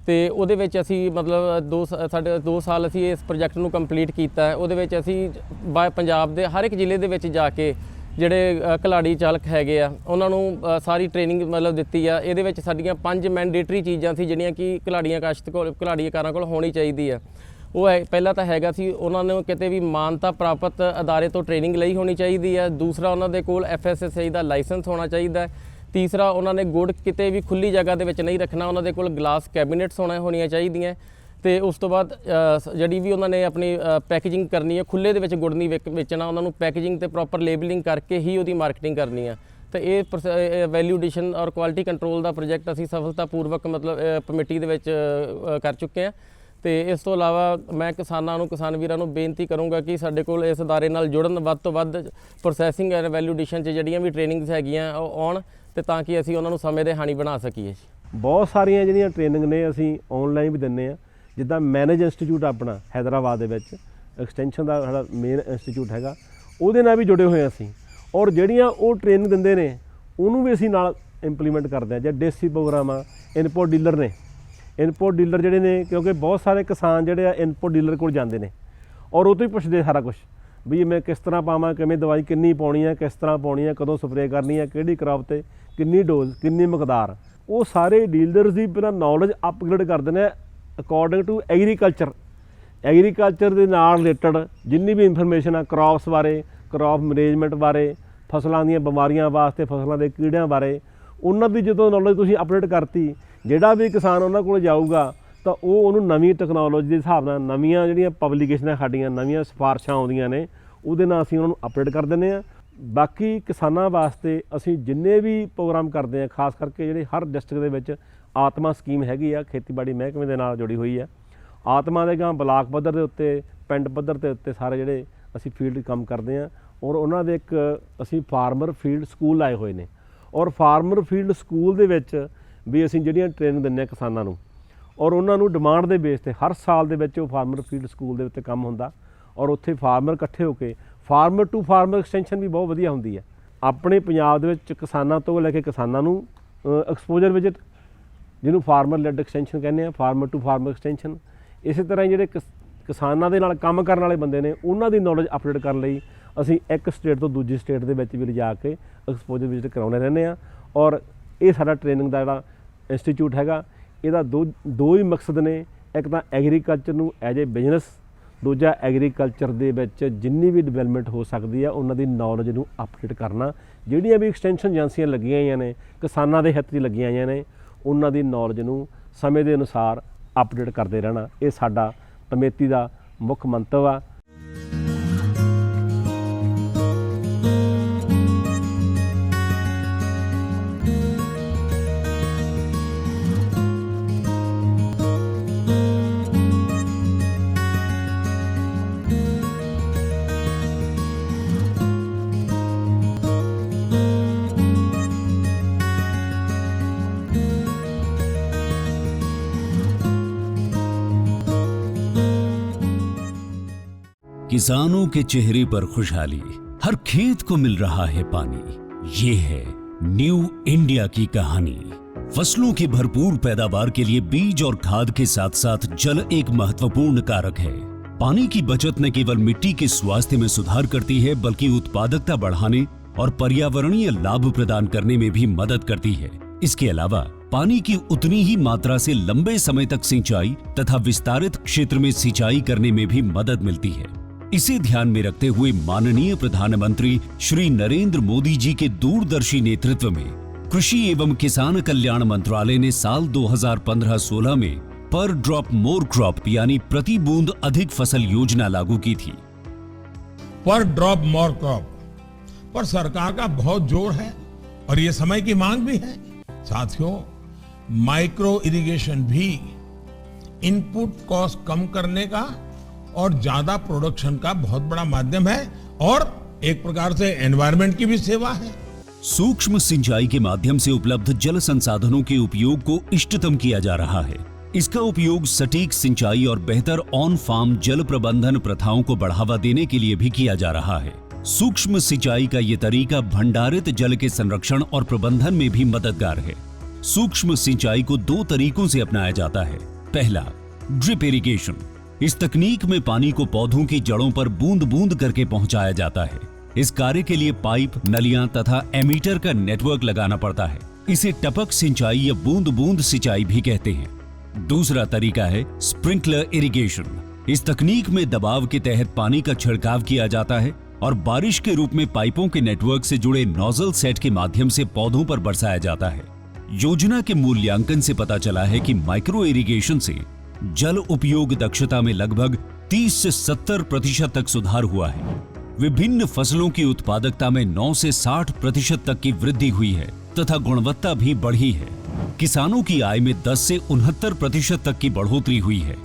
ਤੇ ਉਹਦੇ ਵਿੱਚ ਅਸੀਂ ਮਤਲਬ ਦੋ ਸ- ਸਾਡੇ 2 ਸਾਲ ਅਸੀਂ ਇਸ ਪ੍ਰੋਜੈਕਟ ਨੂੰ ਕੰਪਲੀਟ ਕੀਤਾ ਉਹਦੇ ਵਿੱਚ ਅਸੀਂ ਬਾ- ਪੰਜਾਬ ਦੇ ਹਰ ਇੱਕ ਜ਼ਿਲ੍ਹੇ ਦੇ ਵਿੱਚ ਜਾ ਕੇ ਜਿਹੜੇ ਕਲਾੜੀ ਚਾਲਕ ਹੈਗੇ ਆ, ਉਹਨਾਂ ਨੂੰ ਸਾਰੀ ਟ੍ਰੇਨਿੰਗ ਮਤਲਬ ਦਿੱਤੀ ਆ। ਇਹਦੇ ਵਿੱਚ ਸਾਡੀਆਂ ਪੰਜ ਮੈਂਡੇਟਰੀ ਚੀਜ਼ਾਂ ਸੀ ਜਿਹੜੀਆਂ ਕਿ ਖਿਲਾੜੀਆਂ ਕਾਸ਼ਤ ਕੋਲ, ਖਿਲਾੜੀਕਾਰਾਂ ਕੋਲ ਹੋਣੀ ਚਾਹੀਦੀ ਆ। ਉਹ ਹੈ, ਪਹਿਲਾ ਤਾਂ ਹੈਗਾ ਸੀ ਉਹਨਾਂ ਨੂੰ ਕਿਤੇ ਵੀ ਮਾਨਤਾ ਪ੍ਰਾਪਤ ਅਦਾਰੇ ਤੋਂ ਟ੍ਰੇਨਿੰਗ ਲਈ ਹੋਣੀ ਚਾਹੀਦੀ ਹੈ ਦੂਸਰਾ ਉਹਨਾਂ ਦੇ ਕੋਲ ਐਫਐਸਐਸਆਈ ਦਾ ਲਾਇਸੈਂਸ ਹੋਣਾ ਚਾਹੀਦਾ ਹੈ। ਤੀਸਰਾ, ਉਹਨਾਂ ਨੇ ਗੁੜ ਕਿਤੇ ਵੀ ਖੁੱਲੀ ਜਗ੍ਹਾ ਦੇ ਵਿੱਚ ਨਹੀਂ ਰੱਖਣਾ। ਉਹਨਾਂ ਦੇ ਕੋਲ ਗਲਾਸ ਕੈਬਨਿਟਸ ਹੋਣਾ ਹੋਣੀਆਂ ਚਾਹੀਦੀਆਂ। ਤੇ ਉਸ ਤੋਂ ਬਾਅਦ ਜਿਹੜੀ ਵੀ ਉਹਨਾਂ ਨੇ ਆਪਣੀ ਪੈਕੇਜਿੰਗ ਕਰਨੀ ਹੈ ਖੁੱਲੇ ਦੇ ਵਿੱਚ ਗੁੜ ਨਹੀਂ ਵੇਚ- ਵੇਚਣਾ, ਉਹਨਾਂ ਨੂੰ ਪੈਕੇਜਿੰਗ ਤੇ ਪ੍ਰੋਪਰ ਲੇਬਲਿੰਗ ਕਰਕੇ ਹੀ ਉਹਦੀ ਮਾਰਕੀਟਿੰਗ ਕਰਨੀ ਹੈ ਤੇ ਇਹ ਵੈਲਿਊ ਐਡੀਸ਼ਨ ਔਰ ਕੁਆਲਿਟੀ ਕੰਟਰੋਲ ਦਾ ਪ੍ਰੋਜੈਕਟ ਅਸੀਂ ਸਫਲਤਾਪੂਰਵਕ ਮਤਲਬ ਕਮੇਟੀ ਦੇ ਵਿੱਚ ਕਰ ਚੁੱਕੇ ਹਾਂ ਤੇ ਇਸ ਤੋਂ ਇਲਾਵਾ ਮੈਂ ਕਿਸਾਨਾਂ ਨੂੰ, ਕਿਸਾਨ ਵੀਰਾਂ ਨੂੰ ਬੇਨਤੀ ਕਰੂੰਗਾ ਕਿ ਸਾਡੇ ਕੋਲ ਇਸ ਅਦਾਰੇ ਨਾਲ ਜੁੜਨ ਵੱਧ ਤੋਂ ਵੱਧ ਪ੍ਰੋਸੈਸਿੰਗ ਐਂਡ ਵੈਲਿਊ ਐਡੀਸ਼ਨ 'ਚ ਜਿਹੜੀਆਂ ਵੀ ਟ੍ਰੇਨਿੰਗਸ ਹੈਗੀਆਂ, ਉਹ ਆਉਣ। ਤੇ ਤਾਂ ਕਿ ਅਸੀਂ ਉਹਨਾਂ ਨੂੰ ਸਮੇਂ ਦੇ ਹਾਣੀ ਬਣਾ ਸਕੀਏ ਜੀ।
ਬਹੁਤ ਸਾਰੀਆਂ ਜਿਹੜੀਆਂ ਟ੍ਰੇਨਿੰਗ ਨੇ ਅਸੀਂ ਆਨਲਾਈਨ ਵੀ ਦਿੰਨੇ ਆ ਜਿੱਦਾਂ ਮੈਨੇਜ ਇੰਸਟੀਚਿਊਟ ਆਪਣਾ, ਹੈਦਰਾਬਾਦ ਦੇ ਵਿੱਚ ਐਕਸਟੈਂਸ਼ਨ ਦਾ ਸਾਡਾ ਮੇਨ ਇੰਸਟੀਚਿਊਟ ਹੈਗਾ। ਉਹਦੇ ਨਾਲ ਵੀ ਜੁੜੇ ਹੋਏ ਹਾਂ ਅਸੀਂ। ਔਰ ਜਿਹੜੀਆਂ ਉਹ ਟ੍ਰੇਨਿੰਗ ਦਿੰਦੇ ਨੇ, ਉਹਨੂੰ ਵੀ ਅਸੀਂ ਨਾਲ ਇੰਪਲੀਮੈਂਟ ਕਰਦੇ ਆ ਜਾਂ ਦੇਸੀ ਪ੍ਰੋਗਰਾਮ ਆ ਇਨਪੁਟ ਡੀਲਰ ਨੇ। ਇਨਪੁਟ ਡੀਲਰ ਜਿਹੜੇ ਨੇ, ਕਿਉਂਕਿ ਬਹੁਤ ਸਾਰੇ ਕਿਸਾਨ ਜਿਹੜੇ ਆ ਇਨਪੁਟ ਡੀਲਰ ਕੋਲ ਜਾਂਦੇ ਨੇ। ਔਰ ਉਹ ਤੋਂ ਹੀ ਪੁੱਛਦੇ ਸਾਰਾ ਕੁਝ ਵੀ ਮੈਂ ਕਿਸ ਤਰ੍ਹਾਂ ਪਾਵਾਂ, ਕਿਵੇਂ ਦਵਾਈ ਕਿੰਨੀ ਪਾਉਣੀ ਹੈ ਕਿਸ ਤਰ੍ਹਾਂ ਪਾਉਣੀ ਹੈ ਕਦੋਂ ਸਪਰੇਅ ਕਰਨੀ ਹੈ ਕਿਹੜੀ ਕ੍ਰੌਪ ਤੇ, ਕਿੰਨੀ ਡੋਜ਼ ਕਿੰਨੀ ਮਕਦਾਰ। ਉਹ ਸਾਰੇ ਡੀਲਰਸ ਦੀ ਪਹਿਲਾਂ ਨੌਲੇਜ ਅਪਗ੍ਰੇਡ ਕਰਦੇ ਨੇ ਅਕੋਰਡਿੰਗ ਟੂ ਐਗਰੀਕਲਚਰ ਐਗਰੀਕਲਚਰ ਦੇ ਨਾਲ ਰਿਲੇਟਡ ਜਿੰਨੀ ਵੀ ਇਨਫੋਰਮੇਸ਼ਨ ਆ ਕ੍ਰੌਪਸ ਬਾਰੇ ਕ੍ਰੌਪ ਮੈਨੇਜਮੈਂਟ ਬਾਰੇ, ਫਸਲਾਂ ਦੀਆਂ ਬਿਮਾਰੀਆਂ ਵਾਸਤੇ, ਫਸਲਾਂ ਦੇ ਕੀੜਿਆਂ ਬਾਰੇ, ਉਹਨਾਂ ਦੀ ਜਦੋਂ ਨੌਲੇਜ ਤੁਸੀਂ ਅਪਡੇਟ ਕਰਤੀ, ਜਿਹੜਾ ਵੀ ਕਿਸਾਨ ਉਹਨਾਂ ਕੋਲ ਜਾਊਗਾ ਤਾਂ ਉਹ ਉਹਨੂੰ ਨਵੀਂ ਟੈਕਨੋਲੋਜੀ ਦੇ ਹਿਸਾਬ ਨਾਲ ਨਵੀਆਂ ਜਿਹੜੀਆਂ ਪਬਲੀਕੇਸ਼ਨਾਂ ਸਾਡੀਆਂ ਨਵੀਆਂ ਸਿਫਾਰਸ਼ਾਂ ਆਉਂਦੀਆਂ ਨੇ, ਉਹਦੇ ਨਾਲ ਅਸੀਂ ਉਹਨਾਂ ਨੂੰ ਅਪਡੇਟ ਕਰ ਦਿੰਦੇ ਆ ਬਾਕੀ ਕਿਸਾਨਾਂ ਵਾਸਤੇ ਅਸੀਂ ਜਿੰਨੇ ਵੀ ਪ੍ਰੋਗਰਾਮ ਕਰਦੇ ਆ ਖਾਸ ਕਰਕੇ ਜਿਹੜੇ ਹਰ ਡਿਸਟ੍ਰਿਕਟ ਦੇ ਵਿੱਚ ਆਤਮਾ ਸਕੀਮ ਹੈਗੀ ਆ, ਖੇਤੀਬਾੜੀ ਮਹਿਕਮੇ ਦੇ ਨਾਲ ਜੁੜੀ ਹੋਈ ਆ। ਆਤਮਾ ਦੇ ਗਾਂ ਬਲਾਕ ਪੱਧਰ ਦੇ ਉੱਤੇ, ਪਿੰਡ ਪੱਧਰ ਦੇ ਉੱਤੇ ਸਾਰੇ ਜਿਹੜੇ ਅਸੀਂ ਫੀਲਡ ਕੰਮ ਕਰਦੇ ਆ ਔਰ ਉਹਨਾਂ ਦੇ ਇੱਕ ਅਸੀਂ ਫਾਰਮਰ ਫੀਲਡ ਸਕੂਲ ਲਾਏ ਹੋਏ ਨੇ। ਔਰ ਫਾਰਮਰ ਫੀਲਡ ਸਕੂਲ ਦੇ ਵਿੱਚ ਵੀ ਅਸੀਂ ਜਿਹੜੀਆਂ ਟ੍ਰੇਨਿੰਗ ਦਿੰਦੇ ਆ ਕਿਸਾਨਾਂ ਨੂੰ। ਔਰ ਉਹਨਾਂ ਨੂੰ ਡਿਮਾਂਡ ਦੇ ਬੇਸ ਤੇ ਹਰ ਸਾਲ ਦੇ ਵਿੱਚ ਉਹ ਫਾਰਮਰ ਫੀਲਡ ਸਕੂਲ ਦੇ ਉੱਤੇ ਕੰਮ ਹੁੰਦਾ ਔਰ ਉੱਥੇ ਫਾਰਮਰ ਇਕੱਠੇ ਹੋ ਕੇ ਫਾਰਮਰ ਟੂ ਫਾਰਮਰ ਐਕਸਟੈਂਸ਼ਨ ਵੀ ਬਹੁਤ ਵਧੀਆ ਹੁੰਦੀ ਹੈ। ਆਪਣੇ ਪੰਜਾਬ ਦੇ ਵਿੱਚ ਕਿਸਾਨਾਂ ਤੋਂ ਲੈ ਕੇ ਕਿਸਾਨਾਂ ਨੂੰ ਐਕਸਪੋਜ਼ਰ ਵਿਜ਼ਿਟ ਜਿਹਨੂੰ ਫਾਰਮਰ ਲੈਡ ਐਕਸਟੈਂਸ਼ਨ ਕਹਿੰਦੇ ਆ ਫਾਰਮਰ ਟੂ ਫਾਰਮਰ ਐਕਸਟੈਂਸ਼ਨ ਇਸੇ ਤਰ੍ਹਾਂ ਹੀ ਜਿਹੜੇ ਕਿਸ- ਕਿਸਾਨਾਂ ਦੇ ਨਾਲ ਕੰਮ ਕਰਨ ਵਾਲੇ ਬੰਦੇ ਨੇ, ਉਹਨਾਂ ਦੀ ਨੌਲੇਜ ਅਪਡੇਟ ਕਰਨ ਲਈ ਅਸੀਂ ਇੱਕ ਸਟੇਟ ਤੋਂ ਦੂਜੀ ਸਟੇਟ ਦੇ ਵਿੱਚ ਵੀ ਲਿਜਾ ਕੇ ਐਕਸਪੋਜ਼ਰ ਵਿਜ਼ਿਟ ਕਰਾਉਂਦੇ ਰਹਿੰਦੇ ਆ ਔਰ ਇਹ ਸਾਡਾ ਟ੍ਰੇਨਿੰਗ ਦਾ ਜਿਹੜਾ ਇੰਸਟੀਚਿਊਟ ਹੈਗਾ ਇਹਦਾ ਦੋ ਦੋ ਹੀ ਮਕਸਦ ਨੇ। ਇੱਕ ਤਾਂ ਐਗਰੀਕਲਚਰ ਨੂੰ ਐਜ ਏ ਬਿਜ਼ਨਸ ਦੂਜਾ ਐਗਰੀਕਲਚਰ ਦੇ ਵਿੱਚ ਜਿੰਨੀ ਵੀ ਡਿਵੈਲਪਮੈਂਟ ਹੋ ਸਕਦੀ ਆ ਉਹਨਾਂ ਦੀ ਨੌਲੇਜ ਨੂੰ ਅਪਡੇਟ ਕਰਨਾ। ਜਿਹੜੀਆਂ ਵੀ ਐਕਸਟੈਂਸ਼ਨ ਏਜੰਸੀਆਂ ਲੱਗੀਆਂ ਹੋਈਆਂ ਨੇ, ਕਿਸਾਨਾਂ ਦੇ ਹਿੱਤ 'ਚ ਲੱਗੀਆਂ ਹੋਈਆਂ ਨੇ, ਉਹਨਾਂ ਦੀ ਨੌਲੇਜ ਨੂੰ ਸਮੇਂ ਦੇ ਅਨੁਸਾਰ ਅਪਡੇਟ ਕਰਦੇ ਰਹਿਣਾ। ਇਹ ਸਾਡਾ ਕਮੇਟੀ ਦਾ ਮੁੱਖ ਮੰਤਵ ਆ।
किसानों के चेहरे पर खुशहाली, हर खेत को मिल रहा है पानी। ये है न्यू इंडिया की कहानी। फ़सलों की भरपूर पैदावार के लिए बीज और खाद के साथ साथ जल एक महत्वपूर्ण कारक है। पानी की बचत न केवल मिट्टी के स्वास्थ्य में सुधार करती है, बल्कि उत्पादकता बढ़ाने और पर्यावरणीय लाभ प्रदान करने में भी मदद करती है। इसके अलावा, पानी की उतनी ही मात्रा से लंबे समय तक सिंचाई तथा विस्तारित क्षेत्र में सिंचाई करने में भी मदद मिलती है। इसे ध्यान में रखते हुए माननीय प्रधानमंत्री श्री नरेंद्र मोदी जी के दूरदर्शी नेतृत्व में कृषि एवं किसान कल्याण मंत्रालय ने साल 2015-16 में पर ड्रॉप मोर क्रॉप यानी प्रति बूंद अधिक फ़सल योजना लागू की थी।
पर ड्रॉप मोर क्रॉप। पर सरकार का बहुत ज़ोर है और ये समय की मांग भी है। साथियों, माइक्रो इरिगेशन भी इनपुट कॉस्ट कम करने का और ज़्यादा प्रोडक्शन का बहुत बड़ा माध्यम है और एक प्रकार से एनवायरनमेंट की भी सेवा है।
सूक्ष्म सिंचाई के माध्यम से उपलब्ध जल संसाधनों के उपयोग को इष्टतम किया जा रहा है। इसका उपयोग सटीक सिंचाई और बेहतर ऑन फार्म जल प्रबंधन प्रथाओं को बढ़ावा देने के लिए भी किया जा रहा है। सूक्ष्म सिंचाई का ये तरीका भंडारित जल के संरक्षण और प्रबंधन में भी मददगार है। सूक्ष्म सिंचाई को दो तरीकों से अपनाया जाता है। पहला ड्रिप इरिगेशन इस तकनीक में पानी को पौधों की जड़ों पर बूंद बूंद करके पहुँचाया जाता है। इस कार्य के लिए पाइप, नलियाँ तथा एमीटर का नेटवर्क लगाना पड़ता है। इसे टपक सिंचाई या बूंद बूंद सिंचाई भी कहते हैं। दूसरा तरीका है स्प्रिंकलर इरिगेशन। इस तकनीक में दबाव के तहत पानी का छिड़काव किया जाता है और बारिश के रूप में पाइपों के नेटवर्क से जुड़े नोजल सेट के माध्यम से पौधों पर बरसाया जाता है। योजना के मूल्यांकन से पता चला है कि माइक्रो इरिगेशन से जल उपयोग दक्षता में लगभग 30 से 70 प्रतिशत तक सुधार हुआ है। विभिन्न फ़सलों की उत्पादकता में 9 से 60 प्रतिशत तक की वृद्धि हुई है, तथा गुणवत्ता भी बढ़ी है। किसानों की आय में 10 से उनहत्तर प्रतिशत तक की बढ़ोतरी हुई है।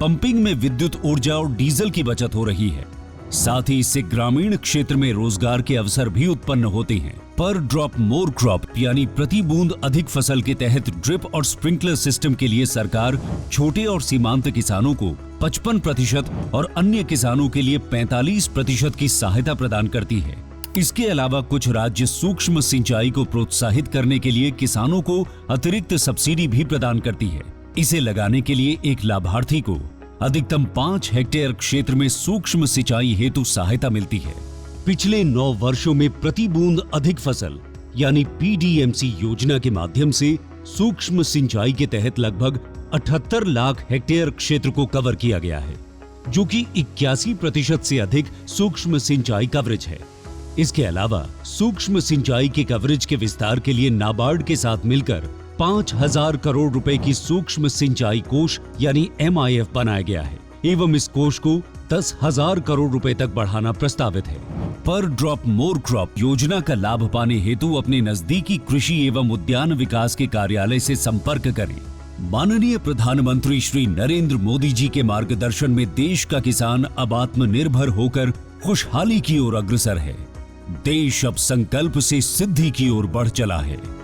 पंपिंग में विद्युत ऊर्जा और डीजल की बचत हो रही है। साथ ही इससे ग्रामीण क्षेत्र में रोज़गार के अवसर भी उत्पन्न होते हैं। पर ड्रॉप मोर क्रॉप यानी प्रति बूंद अधिक फ़सल के तहत ड्रिप और स्प्रिंकलर सिस्टम के लिए सरकार छोटे और सीमांत किसानों को 55 प्रतिशत और अन्य किसानों के लिए 45 प्रतिशत की सहायता प्रदान करती है। इसके अलावा कुछ राज्य सूक्ष्म सिंचाई को प्रोत्साहित करने के लिए किसानों को अतिरिक्त सब्सिडी भी प्रदान करती है। इसे लगाने के लिए एक लाभार्थी को अधिकतम पाँच हेक्टेयर क्षेत्र में सूक्ष्म सिंचाई हेतु सहायता मिलती है। पिछले नौ वर्षों में प्रति बूंद अधिक फ़सल, यानी पीडीएमसी योजना के माध्यम से सूक्ष्म सिंचाई के तहत लगभग 78 लाख हेक्टेयर क्षेत्र को कवर किया गया है, जो कि इक्यासी प्रतिशत से अधिक सूक्ष्म सिंचाई कवरेज है। इसके अलावा सूक्ष्म सिंचाई के कवरेज के विस्तार के लिए नाबार्ड के साथ मिलकर पाँच हज़ार करोड़ रुपए की सूक्ष्म सिंचाई कोष, यानी एमआईएफ बनाया गया है, एवं इस कोष को दस हज़ार करोड़ रुपए तक बढ़ाना प्रस्तावित है। पर ड्रॉप मोर क्रॉप योजना का लाभ पाने हेतु अपने नजदीकी कृषि एवं उद्यान विकास के कार्यालय से संपर्क करें। माननीय प्रधानमंत्री श्री नरेंद्र मोदी जी के मार्गदर्शन में देश का किसान अब आत्मनिर्भर होकर खुशहाली की ओर अग्रसर है। देश अब संकल्प से सिद्धि की ओर बढ़ चला है।